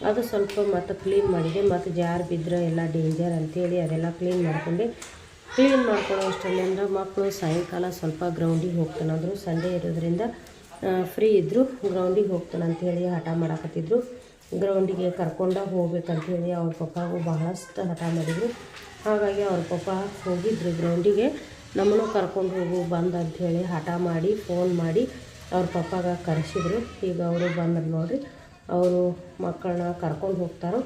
ಅದು ಸ್ವಲ್ಪ ಮತ್ತೆ ಕ್ಲೀನ್ ಮಾಡಿದೆ. ಮತ್ತು ಜಾರ್ ಬಿದ್ದರೆ ಎಲ್ಲ ಡೇಂಜರ್ ಅಂತೇಳಿ ಅದೆಲ್ಲ ಕ್ಲೀನ್ ಮಾಡ್ಕೊಂಡೆ. ಕ್ಲೀನ್ ಮಾಡ್ಕೊಳ್ಳೋ ಅಷ್ಟರಲ್ಲಿ ಅಂದ್ರೆ ಮಕ್ಕಳು ಸಾಯಂಕಾಲ ಸ್ವಲ್ಪ ಗ್ರೌಂಡಿಗೆ ಹೋಗ್ತಾನಂದ್ರು. ಸಂಡೇ ಇರೋದ್ರಿಂದ ಫ್ರೀ ಇದ್ದರು ಗ್ರೌಂಡಿಗೆ ಹೋಗ್ತಾನಂತೇಳಿ ಹಠ ಮಾಡಾಕತ್ತಿದ್ರು. ಗ್ರೌಂಡಿಗೆ ಕರ್ಕೊಂಡು ಹೋಗ್ಬೇಕಂತೇಳಿ ಅವ್ರ ಪಪ್ಪಾಗೂ ಬಹಳಷ್ಟು ಹಠ ಮಾಡಿದರು. ಹಾಗಾಗಿ ಅವ್ರ ಪಪ್ಪ ಹೋಗಿದ್ರು ಗ್ರೌಂಡಿಗೆ ನಮ್ಮನ್ನು ಕರ್ಕೊಂಡು ಹೋಗು, ಬಂದು ಅಂಥೇಳಿ ಹಠ ಮಾಡಿ ಫೋನ್ ಮಾಡಿ ಅವ್ರ ಪಪ್ಪಾಗ ಕರೆಸಿದ್ರು. ಈಗ ಅವರು ಬಂದರು ನೋಡಿರಿ, ಅವರು ಮಕ್ಕಳನ್ನ ಕರ್ಕೊಂಡು ಹೋಗ್ತಾರೋ,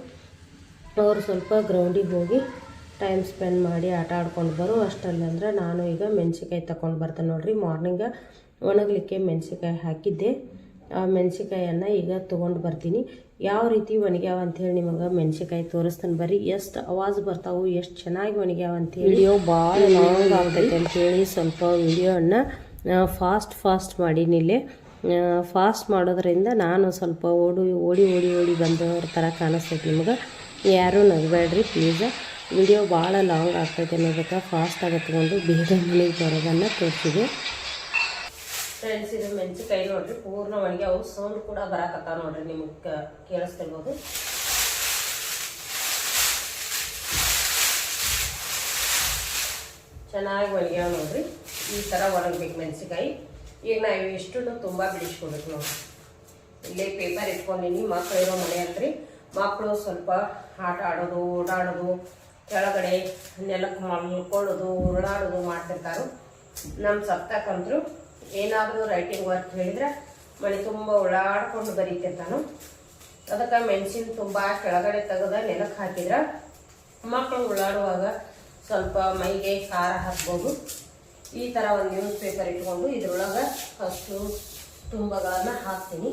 ಅವರು ಸ್ವಲ್ಪ ಗ್ರೌಂಡಿಗೆ ಹೋಗಿ ಟೈಮ್ ಸ್ಪೆಂಡ್ ಮಾಡಿ ಆಟ ಆಡ್ಕೊಂಡು ಬರೋ ಅಷ್ಟಲ್ಲಿ ಅಂದ್ರೆ ನಾನು ಈಗ ಮೆಣಸಿಕಾಯಿ ತಗೊಂಡು ಬರ್ತೇನೆ ನೋಡಿರಿ. ಮಾರ್ನಿಂಗ ಒಣಗಲಿಕ್ಕೆ ಮೆಣಸಿಕಾಯಿ ಹಾಕಿದ್ದೆ. ಮೆಣಸಿಕಾಯನ್ನು ಈಗ ತೊಗೊಂಡು ಬರ್ತೀನಿ. ಯಾವ ರೀತಿ ಒಣಗ್ಯಾವ ಅಂಥೇಳಿ ನಿಮಗೆ ಮೆಣಸಿಕಾಯಿ ತೋರಿಸ್ತಾನೆ ಬರ್ರಿ. ಎಷ್ಟು ಅವಾಜ್ ಬರ್ತಾವು, ಎಷ್ಟು ಚೆನ್ನಾಗಿ ಒಣಗ್ಯಾವ ಅಂಥೇಳಿ ವಿಡಿಯೋ ಭಾಳ ಲಾಂಗ್ ಆಗ್ತೈತೆ ಅಂಥೇಳಿ ಸ್ವಲ್ಪ ವಿಡಿಯೋನ ಫಾಸ್ಟ್ ಫಾಸ್ಟ್ ಮಾಡೀನಿಲ್ಲೇ ಫಾಸ್ಟ್ ಮಾಡೋದ್ರಿಂದ ನಾನು ಸ್ವಲ್ಪ ಓಡಿ ಓಡಿ ಓಡಿ ಓಡಿ ಬಂದವ್ರ ಥರ ಕಾಣಿಸ್ತೈತೆ ನಿಮ್ಗೆ. ಯಾರೂ ನಗಬೇಡ್ರಿ ಪ್ಲೀಸ್ ವಿಡಿಯೋ ಭಾಳ ಲಾಂಗ್ ಆಗ್ತೈತೆ ಅನ್ನೋದಕ್ಕೆ ಫಾಸ್ಟಾಗಿ ತೊಗೊಂಡು ಬೇಗ ಮನೆಗೆ ಬರೋದನ್ನು ತೋರಿಸಿದೆ. ಫ್ರೆಂಡ್ಸ್ ಇದು ಮೆಣಸಿಕಾಯಿ ನೋಡ್ರಿ, ಪೂರ್ಣ ಒಣಗಿ. ಅವು ಸೌಂಡ್ ಕೂಡ ಬರಾಕತ್ತಾವ ನೋಡ್ರಿ, ನಿಮಗೆ ಕೇಳಿಸ್ತಿರ್ಬೋದು. ಚೆನ್ನಾಗಿ ಒಣಗ್ಯಾವ ನೋಡ್ರಿ. ಈ ಥರ ಒಣಗ್ಬೇಕು ಮೆಣಸಿಕಾಯಿ ಈಗ ನಾವು ಇಷ್ಟು ತುಂಬ ಬಿಡಿಸ್ಕೊಬೇಕು ನೋಡ್ರಿ. ಇಲ್ಲೇ ಪೇಪರ್ ಇಟ್ಕೊಂಡಿನಿ ಮಕ್ಕಳು ಇರೋ ಮನೆ ಅಲ್ರಿ ಮಕ್ಕಳು ಸ್ವಲ್ಪ ಆಟ ಆಡೋದು, ಓಡಾಡೋದು, ಕೆಳಗಡೆ ನೆಲಕ್ಕೆ ಮಲ್ಕೊಳ್ಳೋದು, ಉರುಳಾಡೋದು ಮಾಡ್ತಿರ್ತಾರೆ. ನಮ್ಮ ಸಪ್ತಕ್ಕಂತರು ಏನಾದರೂ ರೈಟಿಂಗ್ ವರ್ಕ್ ಹೇಳಿದ್ರೆ ಮಳೆ ತುಂಬ ಓಡಾಡ್ಕೊಂಡು ಬರೀತಿರ್ತಾನು ಅದಕ್ಕೆ ಮೆಣಸಿನ ತುಂಬ ಕೆಳಗಡೆ ತೆಗೆದ ನೆಲಕ್ಕೆ ಹಾಕಿದ್ರೆ ಮಕ್ಕಳು ಓಡಾಡುವಾಗ ಸ್ವಲ್ಪ ಮೈಗೆ ಖಾರ ಹಾಕ್ಬೋದು. ಈ ಥರ ಒಂದು ನ್ಯೂಸ್ ಪೇಪರ್ ಇಟ್ಕೊಂಡು ಇದ್ರೊಳಗೆ ಫಸ್ಟು ತುಂಬಗಳನ್ನ ಹಾಕ್ತೀನಿ.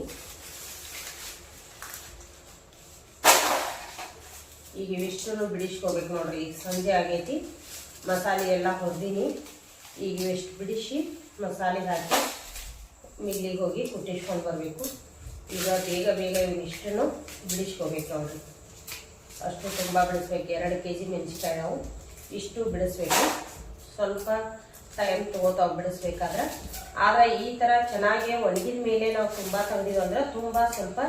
ಈಗ ಇವಿಷ್ಟು ಬಿಡಿಸ್ಕೋಬೇಕು ನೋಡ್ರಿ, ಈಗ ಸಂಜೆ ಆಗೈತಿ. ಮಸಾಲೆ ಎಲ್ಲ ಹೊದ್ದೀನಿ ಈಗ ಇವಿಷ್ಟು ಬಿಡಿಸಿ ಮಸಾಲೆಗೆ ಹಾಕಿ ಮಿಲ್ಲಿಗೆ ಹೋಗಿ ಕುಟ್ಟಿಸ್ಕೊಂಡು ಬರಬೇಕು. ಈಗ ಬೇಗ ಬೇಗ ಇವಿಷ್ಟನ್ನು ಬಿಡಿಸ್ಕೋಬೇಕು ನೋಡ್ರಿ ಅಷ್ಟು ತುಂಬ ಬಿಡಿಸ್ಬೇಕು. ಎರಡು ಕೆ ಜಿ ಮೆಣಸಿನ್ಕಾಯಿ ನಾವು ಇಷ್ಟು ಬಿಡಿಸ್ಬೇಕು. ಸ್ವಲ್ಪ ಟೈಮ್ ತೊಗೋತಾವೆ ಬಿಡಿಸ್ಬೇಕಾದ್ರೆ ಆದರೆ ಈ ಥರ ಚೆನ್ನಾಗಿ ಒಣಗಿದ ಮೇಲೆ ನಾವು ತುಂಬ ತಂದಿದ್ದು ಅಂದ್ರೆ ತುಂಬ ಸ್ವಲ್ಪ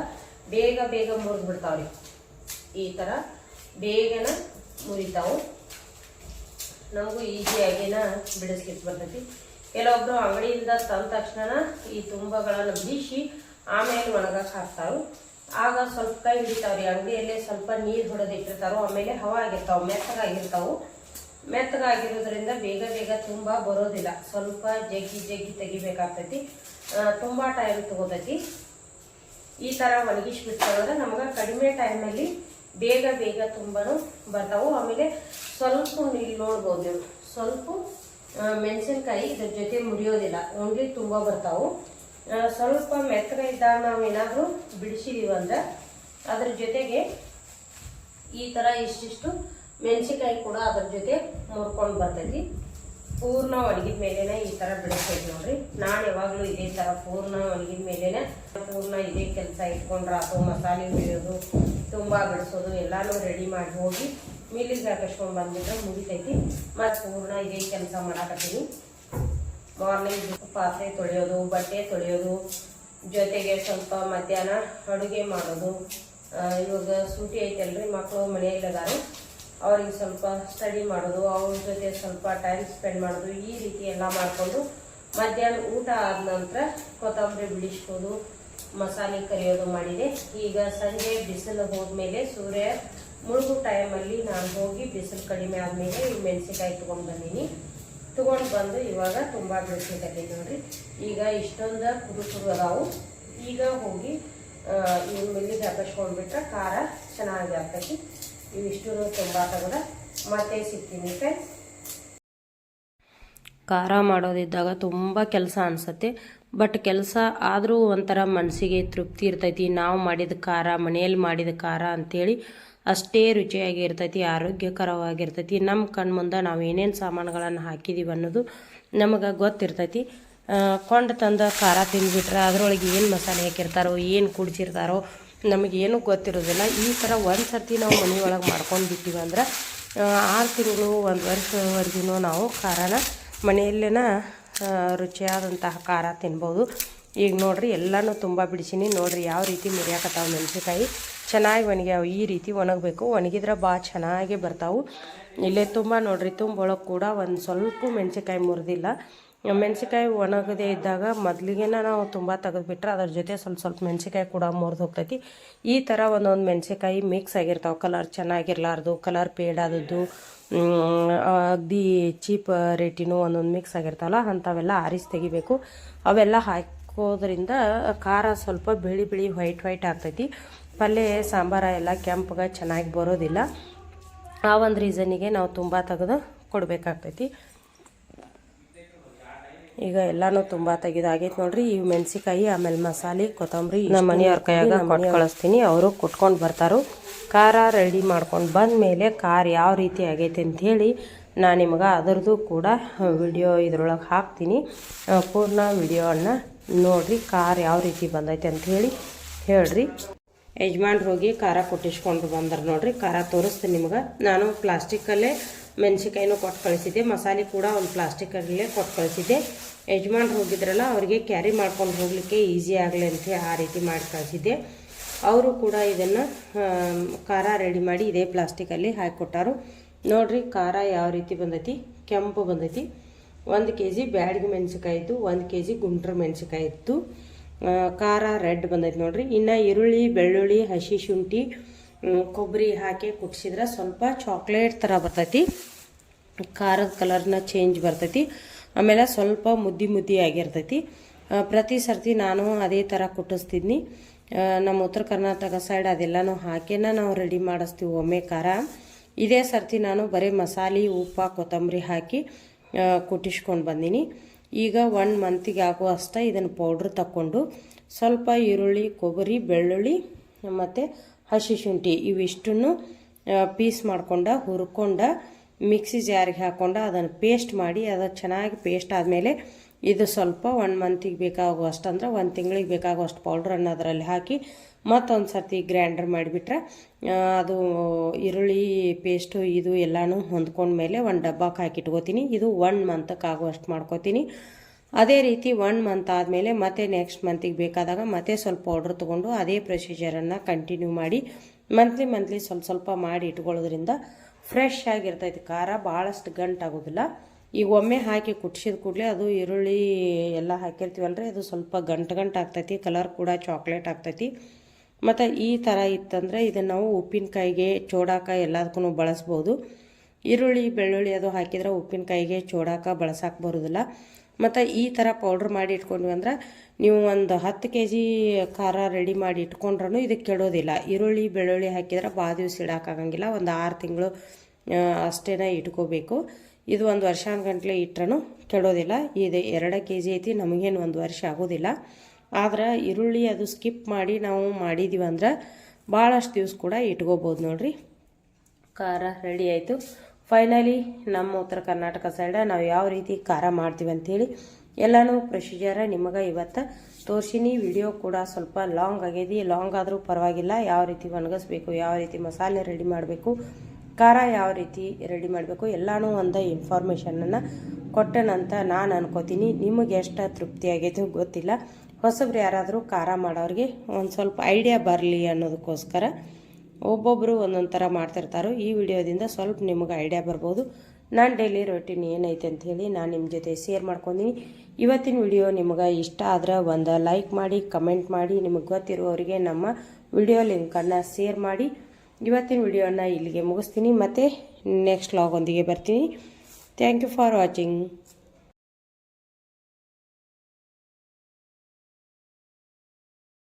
ಬೇಗ ಬೇಗ ಮುರಿದ್ಬಿಡ್ತಾವ್ರಿ ಈ ಥರ ಬೇಗನ ಮುರಿತಾವು. ನಮಗೂ ಈಸಿಯಾಗಿನ ಬಿಡಿಸ್ಲಿಕ್ಕೆ ಬರ್ತೈತಿ. ಕೆಲವೊಬ್ರು ಅಂಗಡಿಯಿಂದ ತಂದ ತಕ್ಷಣ ಈ ತುಂಬಗಳನ್ನು ಬೀಸಿ ಆಮೇಲೆ ಒಣಗಕ್ಕೆ ಹಾಕ್ತಾರು. ಆಗ ಸ್ವಲ್ಪ ಕೈ ಹಿಡಿತಾವ್ರಿ, ಅಂಗಡಿಯಲ್ಲಿ ಸ್ವಲ್ಪ ನೀರು ಹೊಡೆದಿಟ್ಟಿರ್ತಾರೋ ಆಮೇಲೆ ಹವ ಆಗಿರ್ತಾವೆ, ಮೆತ್ತಗಾಗಿರ್ತಾವೆ. ಮೆತ್ತಗಾಗಿರೋದ್ರಿಂದ ಬೇಗ ಬೇಗ ತುಂಬ ಬರೋದಿಲ್ಲ. ಸ್ವಲ್ಪ ಜಗ್ಗಿ ಜಗ್ಗಿ ತೆಗಿಬೇಕಾಗ್ತೈತಿ. ತುಂಬ ಟೈಮ್ ತಗೋತೈತಿ. ಈ ಥರ ಒಣಗಿಸ್ಬಿಟ್ಕೊಂಡ್ರೆ ನಮ್ಗೆ ಕಡಿಮೆ ಟೈಮಲ್ಲಿ ಬೇಗ ಬೇಗ ತುಂಬಾ ಬರ್ತಾವೆ. ಆಮೇಲೆ ಸ್ವಲ್ಪ ನೀರು ನೋಡ್ಬೋದು. ಸ್ವಲ್ಪ ಮೆಣಸಿನ್ಕಾಯಿ ಇದ್ರ ಜೊತೆ ಮುರಿಯೋದಿಲ್ಲ ಓನ್ಲಿ ತುಂಬ ಬರ್ತಾವು. ಸ್ವಲ್ಪ ಮೆತ್ತಗ ಇದ್ದಾಗ ನಾವು ಏನಾದರೂ ಬಿಡಿಸಿದೀವಿ ಅಂದ್ರೆ ಅದ್ರ ಜೊತೆಗೆ ಈ ಥರ ಇಷ್ಟಿಷ್ಟು ಮೆಣಸಿನ್ಕಾಯಿ ಕೂಡ ಅದ್ರ ಜೊತೆ ಮುರ್ಕೊಂಡು ಬರ್ತೈತಿ. ಪೂರ್ಣ ಒಣಗಿದ ಮೇಲೆನೆ ಈ ಥರ ಬಿಡಿಸ್ತೈತಿ ನೋಡ್ರಿ. ನಾನು ಯಾವಾಗಲೂ ಇದೇ ಥರ ಪೂರ್ಣ ಒಣಗಿದ ಮೇಲೆನೆ ಪೂರ್ಣ ಇದೇ ಕೆಲಸ ಇಟ್ಕೊಂಡ್ರೆ ಅಥವಾ ಮಸಾಲೆ ಬಿಡೋದು ತುಂಬ ಬಿಡಿಸೋದು, ಎಲ್ಲಾನು ರೆಡಿ ಮಾಡಿ ಹೋಗಿ ಮಿಲ್ಲಿಗೆ ಹಾಕಿಸ್ಕೊಂಡು ಬಂದ್ಬಿಟ್ರೆ ಮುಗಿತೈತಿ. ಮತ್ತು ಪೂರ್ಣ ಇದೇ ಕೆಲಸ ಮಾಡಾಕತ್ತೀನಿ. ಮಾರ್ನಿಂಗ್ ಪಾತ್ರೆ ತೊಳೆಯೋದು, ಬಟ್ಟೆ ತೊಳೆಯೋದು, ಜೊತೆಗೆ ಸ್ವಲ್ಪ ಮಧ್ಯಾಹ್ನ ಅಡುಗೆ ಮಾಡೋದು. ಇವಾಗ ಸೂಟಿ ಐತಲ್ರಿ ಮಕ್ಕಳು ಮನೆಯಲ್ಲಿದ್ದಾರೆ ಅವ್ರಿಗೆ ಸ್ವಲ್ಪ ಸ್ಟಡಿ ಮಾಡೋದು, ಅವ್ರ ಜೊತೆ ಸ್ವಲ್ಪ ಟೈಮ್ ಸ್ಪೆಂಡ್ ಮಾಡೋದು, ಈ ರೀತಿ ಎಲ್ಲ ಮಾಡಿಕೊಂಡು ಮಧ್ಯಾಹ್ನ ಊಟ ಆದ ನಂತರ ಕೊತ್ತಂಬರಿ ಬಿಡಿಸ್ಬೋದು, ಮಸಾಲೆ ಕರಿಯೋದು ಮಾಡಿದೆ. ಈಗ ಸಂಜೆ ಬಿಸಿಲು ಹೋದ್ಮೇಲೆ ಸೂರ್ಯ ಮುಳುಗು ಟೈಮಲ್ಲಿ ನಾನು ಹೋಗಿ ಬಿಸಿಲು ಕಡಿಮೆ ಆದಮೇಲೆ ಈ ಮೆಣಸಿನಕಾಯಿ ತೊಗೊಂಡು ಬಂದೀನಿ. ತೊಗೊಂಡು ಬಂದು ಇವಾಗ ತುಂಬ ಬೆಳೆಸಿದ್ದೀನಿ ನೋಡಿರಿ. ಈಗ ಇಷ್ಟೊಂದು ಕುರು ಕುರು ಅದಾವು. ಈಗ ಹೋಗಿ ಈ ಮಿಲ್ಲಿಗೆ ಹಾಕಿಸ್ಕೊಂಡ್ಬಿಟ್ರೆ ಖಾರ ಚೆನ್ನಾಗಿ ಆಗ್ತೈತಿ. ಇವಿಷ್ಟು ತುಂಬ ತಗೊಂಡ ಮತ್ತೆ ಸಿಗ್ತೀನಿ ಫ್ರೆಂಡ್ಸ್ ಖಾರ ಮಾಡೋದಿದ್ದಾಗ ತುಂಬ ಕೆಲಸ ಅನಿಸುತ್ತೆ. ಬಟ್ ಕೆಲಸ ಆದರೂ ಒಂಥರ ಮನಸ್ಸಿಗೆ ತೃಪ್ತಿ ಇರ್ತೈತಿ. ನಾವು ಮಾಡಿದ ಖಾರ ಮನೆಯಲ್ಲಿ ಮಾಡಿದ ಖಾರ ಅಂಥೇಳಿ ಅಷ್ಟೇ ರುಚಿಯಾಗಿ ಇರ್ತೈತಿ ಆರೋಗ್ಯಕರವಾಗಿರ್ತೈತಿ. ನಮ್ಮ ಕಣ್ಣು ಮುಂದೆ ನಾವು ಏನೇನು ಸಾಮಾನುಗಳನ್ನು ಹಾಕಿದ್ದೀವಿ ಅನ್ನೋದು ನಮಗೆ ಗೊತ್ತಿರ್ತೈತಿ. ಕೊಂಡು ತಂದು ಖಾರ ತಿಂದುಬಿಟ್ರೆ ಅದರೊಳಗೆ ಏನು ಮಸಾಲೆ ಹಾಕಿರ್ತಾರೋ, ಏನು ಕುಡಿಸಿರ್ತಾರೋ ನಮಗೇನು ಗೊತ್ತಿರೋದಿಲ್ಲ. ಈ ಥರ ಒಂದು ಸರ್ತಿ ನಾವು ಮನೆಯೊಳಗೆ ಮಾಡ್ಕೊಂಡು ಬಿಟ್ಟಿವಿ ಅಂದ್ರೆ ಆರು ತಿಂಗಳು ಒಂದು ವರ್ಷವರೆಗೂ ನಾವು ಖಾರನ ಮನೆಯಲ್ಲೇನ ರುಚಿಯಾದಂತಹ ಖಾರ ತಿನ್ಬೋದು. ಈಗ ನೋಡ್ರಿ ಎಲ್ಲನೂ ತುಂಬ ಬಿಡಿಸೀನಿ. ನೋಡ್ರಿ ಯಾವ ರೀತಿ ಮುರಿಯಾಕತ್ತಾವ ಮೆಣಸಿನ್ಕಾಯಿ. ಚೆನ್ನಾಗಿ ಒಣಗ್ಯಾವ. ಈ ರೀತಿ ಒಣಗಬೇಕು. ಒಣಗಿದ್ರೆ ಭಾಳ ಚೆನ್ನಾಗಿ ಬರ್ತಾವು. ಇಲ್ಲೇ ತುಂಬ ನೋಡ್ರಿ ತುಂಬೊಳಗೆ ಕೂಡ ಒಂದು ಸ್ವಲ್ಪ ಮೆಣಸಿನ್ಕಾಯಿ ಮುರಿದಿಲ್ಲ. ಮೆಣಸಿನ್ಕಾಯಿ ಒಣಗದೇ ಇದ್ದಾಗ ಮೊದಲಿಗೆ ನಾವು ತುಂಬ ತೆಗೆದುಬಿಟ್ರೆ ಅದ್ರ ಜೊತೆ ಸ್ವಲ್ಪ ಸ್ವಲ್ಪ ಮೆಣಸಿನ್ಕಾಯಿ ಕೂಡ ಮುರಿದು ಹೋಗ್ತೈತಿ. ಈ ಥರ ಒಂದೊಂದು ಮೆಣಸಿನ್ಕಾಯಿ ಮಿಕ್ಸ್ ಆಗಿರ್ತಾವೆ. ಕಲರ್ ಚೆನ್ನಾಗಿರ್ಲಾರ್ದು ಕಲರ್ ಪೇಡ್ ಆದದ್ದು ಮ್, ಅಗ್ದಿ ಚೀಪ್ ರೇಟಿನೂ ಒಂದೊಂದು ಮಿಕ್ಸ್ ಆಗಿರ್ತಾವಲ್ಲ ಅಂಥವೆಲ್ಲ ಆರಿಸಿ ತೆಗಿಬೇಕು. ಅವೆಲ್ಲ ಹಾಕೋದ್ರಿಂದ ಖಾರ ಸ್ವಲ್ಪ ಬಿಳಿ ಬಿಳಿ ವೈಟ್ ವೈಟ್ ಆಗ್ತೈತಿ. ಪಲ್ಯ ಸಾಂಬಾರ ಎಲ್ಲ ಕೆಂಪಗೆ ಚೆನ್ನಾಗಿ ಬರೋದಿಲ್ಲ. ಆ ಒಂದು ರೀಸನಿಗೆ ನಾವು ತುಂಬ ತೆಗೆದು ಕೊಡಬೇಕಾಗ್ತೈತಿ. ಈಗ ಎಲ್ಲಾನು ತುಂಬಾ ತೆಗೆದಾಗೈತೆ ನೋಡ್ರಿ. ಈ ಮೆಣಸಿಕಾಯಿ ಆಮೇಲೆ ಮಸಾಲೆ ಕೊತ್ತಂಬರಿ ನಮ್ಮ ಮನೆಯವ್ರ ಕೈಯಾಗ ಕೊಟ್ಟು ಕಳಿಸ್ತೀನಿ ಅವರು ಕುಟ್ಕೊಂಡು ಬರ್ತಾರೋ. ಖಾರ ರೆಡಿ ಮಾಡ್ಕೊಂಡು ಬಂದ ಮೇಲೆ ಖಾರ ಯಾವ ರೀತಿ ಆಗೈತೆ ಅಂತ ಹೇಳಿ ನಾನು ನಿಮ್ಗೆ ಅದರದ್ದು ಕೂಡ ವಿಡಿಯೋ ಇದ್ರೊಳಗೆ ಹಾಕ್ತೀನಿ. ಪೂರ್ಣ ವಿಡಿಯೋನ ನೋಡ್ರಿ ಖಾರ ಯಾವ ರೀತಿ ಬಂದೈತೆ ಅಂತ ಹೇಳಿ ಹೇಳ್ರಿ. ಯಜಮಾನ್ರು ಹೋಗಿ ಖಾರ ಕೊಟ್ಟಿಸ್ಕೊಂಡು ಬಂದರು ನೋಡ್ರಿ. ಖಾರ ತೋರಿಸ್ತೀನಿ ನಿಮ್ಗೆ. ನಾನು ಪ್ಲಾಸ್ಟಿಕಲ್ಲೇ ಮೆಣಸಿನ್ಕಾಯಿನೂ ಕೊಟ್ಟು ಕಳಿಸಿದ್ದೆ. ಮಸಾಲೆ ಕೂಡ ಒಂದು ಪ್ಲಾಸ್ಟಿಕಲ್ಲೇ ಕೊಟ್ಟು ಕಳಿಸಿದ್ದೆ. ಯಜಮಾನ್ರು ಹೋಗಿದ್ರಲ್ಲ, ಅವರಿಗೆ ಕ್ಯಾರಿ ಮಾಡ್ಕೊಂಡು ಹೋಗಲಿಕ್ಕೆ ಈಸಿ ಆಗಲಿ ಅಂತ ಆ ರೀತಿ ಮಾಡಿ ಕಳಿಸಿದ್ದೆ. ಅವರು ಕೂಡ ಇದನ್ನು ಖಾರ ರೆಡಿ ಮಾಡಿ ಇದೇ ಪ್ಲಾಸ್ಟಿಕಲ್ಲಿ ಹಾಕಿಕೊಟ್ಟಾರು. ನೋಡ್ರಿ ಖಾರ ಯಾವ ರೀತಿ ಬಂದೈತಿ, ಕೆಂಪು ಬಂದೈತಿ. ಒಂದು ಕೆ ಜಿ ಬ್ಯಾಡಗಿ ಮೆಣಸಿಕಾಯಿ ಇತ್ತು, ಒಂದು ಕೆ ಜಿ ಗುಂಟ್ರ ಮೆಣಸಿಕಾಯಿ ಇತ್ತು ಖಾರ ರೆಡ್ ಬಂದೈತೆ ನೋಡ್ರಿ. ಇನ್ನು ಈರುಳ್ಳಿ, ಬೆಳ್ಳುಳ್ಳಿ, ಹಸಿ ಶುಂಠಿ ಕೊಬ್ಬರಿ ಹಾಕಿ ಕುಟ್ಸಿದ್ರೆ ಸ್ವಲ್ಪ ಚಾಕ್ಲೇಟ್ ಥರ ಬರ್ತೈತಿ. ಖಾರದ ಕಲರ್ನ ಚೇಂಜ್ ಬರ್ತೈತಿ. ಆಮೇಲೆ ಸ್ವಲ್ಪ ಮುದ್ದಿ ಮುದ್ದಿ ಆಗಿರ್ತೈತಿ. ಪ್ರತಿ ಸರ್ತಿ ನಾನು ಅದೇ ಥರ ಕುಟ್ಟಿಸ್ತಿದ್ನಿ ನಮ್ಮ ಉತ್ತರ ಕರ್ನಾಟಕ ಸೈಡ್ ಅದೆಲ್ಲನೂ ಹಾಕಿನ ನಾವು ರೆಡಿ ಮಾಡಿಸ್ತೀವಿ ಒಮ್ಮೆ ಖಾರ. ಇದೇ ಸರ್ತಿ ನಾನು ಬರೀ ಮಸಾಲೆ, ಉಪ್ಪು, ಕೊತ್ತಂಬರಿ ಹಾಕಿ ಕುಟ್ಟಿಸ್ಕೊಂಡು ಬಂದೀನಿ. ಈಗ ಒನ್ ಮಂತಿಗೆ ಆಗುವಷ್ಟ ಇದನ್ನು ಪೌಡ್ರ್ ತಕ್ಕೊಂಡು ಸ್ವಲ್ಪ ಈರುಳ್ಳಿ, ಕೊಬ್ಬರಿ, ಬೆಳ್ಳುಳ್ಳಿ, ಮತ್ತು ಹಸಿ ಶುಂಠಿ ಇವಿಷ್ಟನ್ನು ಪೀಸ್ ಮಾಡ್ಕೊಂಡ, ಹುರ್ಕೊಂಡ ಮಿಕ್ಸಿ ಜಾರಿಗೆ ಹಾಕ್ಕೊಂಡು ಅದನ್ನು ಪೇಸ್ಟ್ ಮಾಡಿ ಅದು ಚೆನ್ನಾಗಿ ಪೇಸ್ಟ್ ಆದಮೇಲೆ ಇದು ಸ್ವಲ್ಪ ಒನ್ ಮಂತಿಗೆ ಬೇಕಾಗುವಷ್ಟು ಅಂದ್ರೆ ಒಂದು ತಿಂಗಳಿಗೆ ಬೇಕಾಗುವಷ್ಟು ಪೌಡ್ರನ್ನು ಅದರಲ್ಲಿ ಹಾಕಿ ಮತ್ತೊಂದು ಸರ್ತಿ ಗ್ರ್ಯಾಂಡರ್ ಮಾಡಿಬಿಟ್ರೆ ಅದು ಈರುಳ್ಳಿ ಪೇಸ್ಟು ಇದು ಎಲ್ಲನೂ ಹೊಂದ್ಕೊಂಡ್ಮೇಲೆ ಒಂದು ಡಬ್ಬಕ್ಕೆ ಹಾಕಿ ಇಟ್ಕೋತೀನಿ ಇದು ಒನ್ ಮಂತಕ್ಕೆ ಆಗುವಷ್ಟು ಮಾಡ್ಕೋತೀನಿ. ಅದೇ ರೀತಿ ಒನ್ ಮಂತ್ ಆದಮೇಲೆ ಮತ್ತೆ ನೆಕ್ಸ್ಟ್ ಮಂತಿಗೆ ಬೇಕಾದಾಗ ಮತ್ತೆ ಸ್ವಲ್ಪ ಪೌಡ್ರ್ ತೊಗೊಂಡು ಅದೇ ಪ್ರೊಸೀಜರನ್ನು ಕಂಟಿನ್ಯೂ ಮಾಡಿ ಮಂತ್ಲಿ ಮಂತ್ಲಿ ಸ್ವಲ್ಪ ಸ್ವಲ್ಪ ಮಾಡಿ ಇಟ್ಕೊಳ್ಳೋದ್ರಿಂದ ಫ್ರೆಶ್ ಆಗಿರ್ತೈತಿ. ಖಾರ ಭಾಳಷ್ಟು ಗಂಟಾಗೋದಿಲ್ಲ ಈಗ ಒಮ್ಮೆ ಹಾಕಿ ಕುಟ್ಸಿದ ಕೂಡಲೇ ಅದು ಈರುಳ್ಳಿ ಎಲ್ಲ ಹಾಕಿರ್ತೀವಲ್ರಿ, ಅದು ಸ್ವಲ್ಪ ಗಂಟು ಗಂಟು ಆಗ್ತೈತಿ ಕಲರ್ ಕೂಡ ಚಾಕ್ಲೇಟ್ ಆಗ್ತೈತಿ. ಮತ್ತು ಈ ಥರ ಇತ್ತಂದರೆ ಇದನ್ನು ನಾವು ಉಪ್ಪಿನಕಾಯಿಗೆ ಚೋಡಾಕ ಎಲ್ಲದಕ್ಕೂ ಬಳಸ್ಬೋದು. ಈರುಳ್ಳಿ, ಬೆಳ್ಳುಳ್ಳಿ ಅದು ಹಾಕಿದ್ರೆ ಉಪ್ಪಿನಕಾಯಿಗೆ, ಚೋಡಾಕ ಬಳಸಕ್ಕೆ ಬರೋದಿಲ್ಲ. ಮತ್ತು ಈ ಥರ ಪೌಡ್ರ್ ಮಾಡಿ ಇಟ್ಕೊಂಡ್ವಿ ಅಂದ್ರೆ ನೀವು ಒಂದು ಹತ್ತು ಕೆ ಜಿ ಖಾರ ರೆಡಿ ಮಾಡಿ ಇಟ್ಕೊಂಡ್ರೂ ಇದಕ್ಕೆ ಕೆಡೋದಿಲ್ಲ. ಈರುಳ್ಳಿ, ಬೆಳ್ಳುಳ್ಳಿ ಹಾಕಿದ್ರೆ ಭಾಳ ದಿವಸ ಇಡೋಕ್ಕಾಗಂಗಿಲ್ಲ ಒಂದು ಆರು ತಿಂಗಳು ಅಷ್ಟೇನ ಇಟ್ಕೋಬೇಕು. ಇದು ಒಂದು ವರ್ಷಾನ್ಗಂಟ್ಲೆ ಇಟ್ಟರೂ ಕೆಡೋದಿಲ್ಲ. ಇದು ಎರಡು ಕೆ ಜಿ ಐತಿ, ನಮಗೇನು ಒಂದು ವರ್ಷ ಆಗೋದಿಲ್ಲ. ಆದ್ರೆ ಈರುಳ್ಳಿ ಅದು ಸ್ಕಿಪ್ ಮಾಡಿ ನಾವು ಮಾಡಿದ್ದೀವಿ ಅಂದ್ರೆ ಭಾಳಷ್ಟು ದಿವ್ಸ ಕೂಡ ಇಟ್ಕೋಬೋದು ನೋಡ್ರಿ. ಖಾರ ರೆಡಿ ಆಯಿತು. ಫೈನಲಿ ನಮ್ಮ ಉತ್ತರ ಕರ್ನಾಟಕ ಸೈಡ ನಾವು ಯಾವ ರೀತಿ ಖಾರ ಮಾಡ್ತೀವಿ ಅಂಥೇಳಿ ಎಲ್ಲನೂ ಪ್ರೊಸೀಜರ ನಿಮಗೆ ಇವತ್ತು ತೋರಿಸಿನಿ. ವಿಡಿಯೋ ಕೂಡ ಸ್ವಲ್ಪ ಲಾಂಗ್ ಆಗೈತಿ ಲಾಂಗ್ ಆದರೂ ಪರವಾಗಿಲ್ಲ. ಯಾವ ರೀತಿ ಒಣಗಿಸ್ಬೇಕು, ಯಾವ ರೀತಿ ಮಸಾಲೆ ರೆಡಿ ಮಾಡಬೇಕು, ಖಾರ ಯಾವ ರೀತಿ ರೆಡಿ ಮಾಡಬೇಕು ಎಲ್ಲನೂ ಒಂದು ಇನ್ಫಾರ್ಮೇಷನನ್ನು ಕೊಟ್ಟನಂತ ನಾನು ಅನ್ಕೋತೀನಿ. ನಿಮಗೆ ಎಷ್ಟು ತೃಪ್ತಿ ಆಗೈತೆ ಗೊತ್ತಿಲ್ಲ. ಹೊಸಬ್ರು ಯಾರಾದರೂ ಖಾರ ಮಾಡೋರಿಗೆ ಒಂದು ಸ್ವಲ್ಪ ಐಡಿಯಾ ಬರಲಿ ಅನ್ನೋದಕ್ಕೋಸ್ಕರ ಒಬ್ಬೊಬ್ಬರು ಒಂದೊಂದು ಥರ ಮಾಡ್ತಿರ್ತಾರೋ. ಈ ವಿಡಿಯೋದಿಂದ ಸ್ವಲ್ಪ ನಿಮ್ಗೆ ಐಡಿಯಾ ಬರ್ಬೋದು. ನಾನು ಡೈಲಿ ರೊಟೀನ್ ಏನೈತೆ ಅಂತ ಹೇಳಿ ನಾನು ನಿಮ್ಮ ಜೊತೆ ಶೇರ್ ಮಾಡ್ಕೊಂಡೀನಿ ಇವತ್ತಿನ ವಿಡಿಯೋ ನಿಮ್ಗೆ ಇಷ್ಟ ಆದ್ರೆ ಒಂದು ಲೈಕ್ ಮಾಡಿ ಕಮೆಂಟ್ ಮಾಡಿ, ನಿಮಗೆ ಗೊತ್ತಿರುವವರಿಗೆ ನಮ್ಮ ವಿಡಿಯೋ ಲಿಂಕನ್ನು ಶೇರ್ ಮಾಡಿ. ಇವತ್ತಿನ ವಿಡಿಯೋನ ಇಲ್ಲಿಗೆ ಮುಗಿಸ್ತೀನಿ. ಮತ್ತು ನೆಕ್ಸ್ಟ್ ಲಾಗೊಂದಿಗೆ ಬರ್ತೀನಿ. Thank you for watching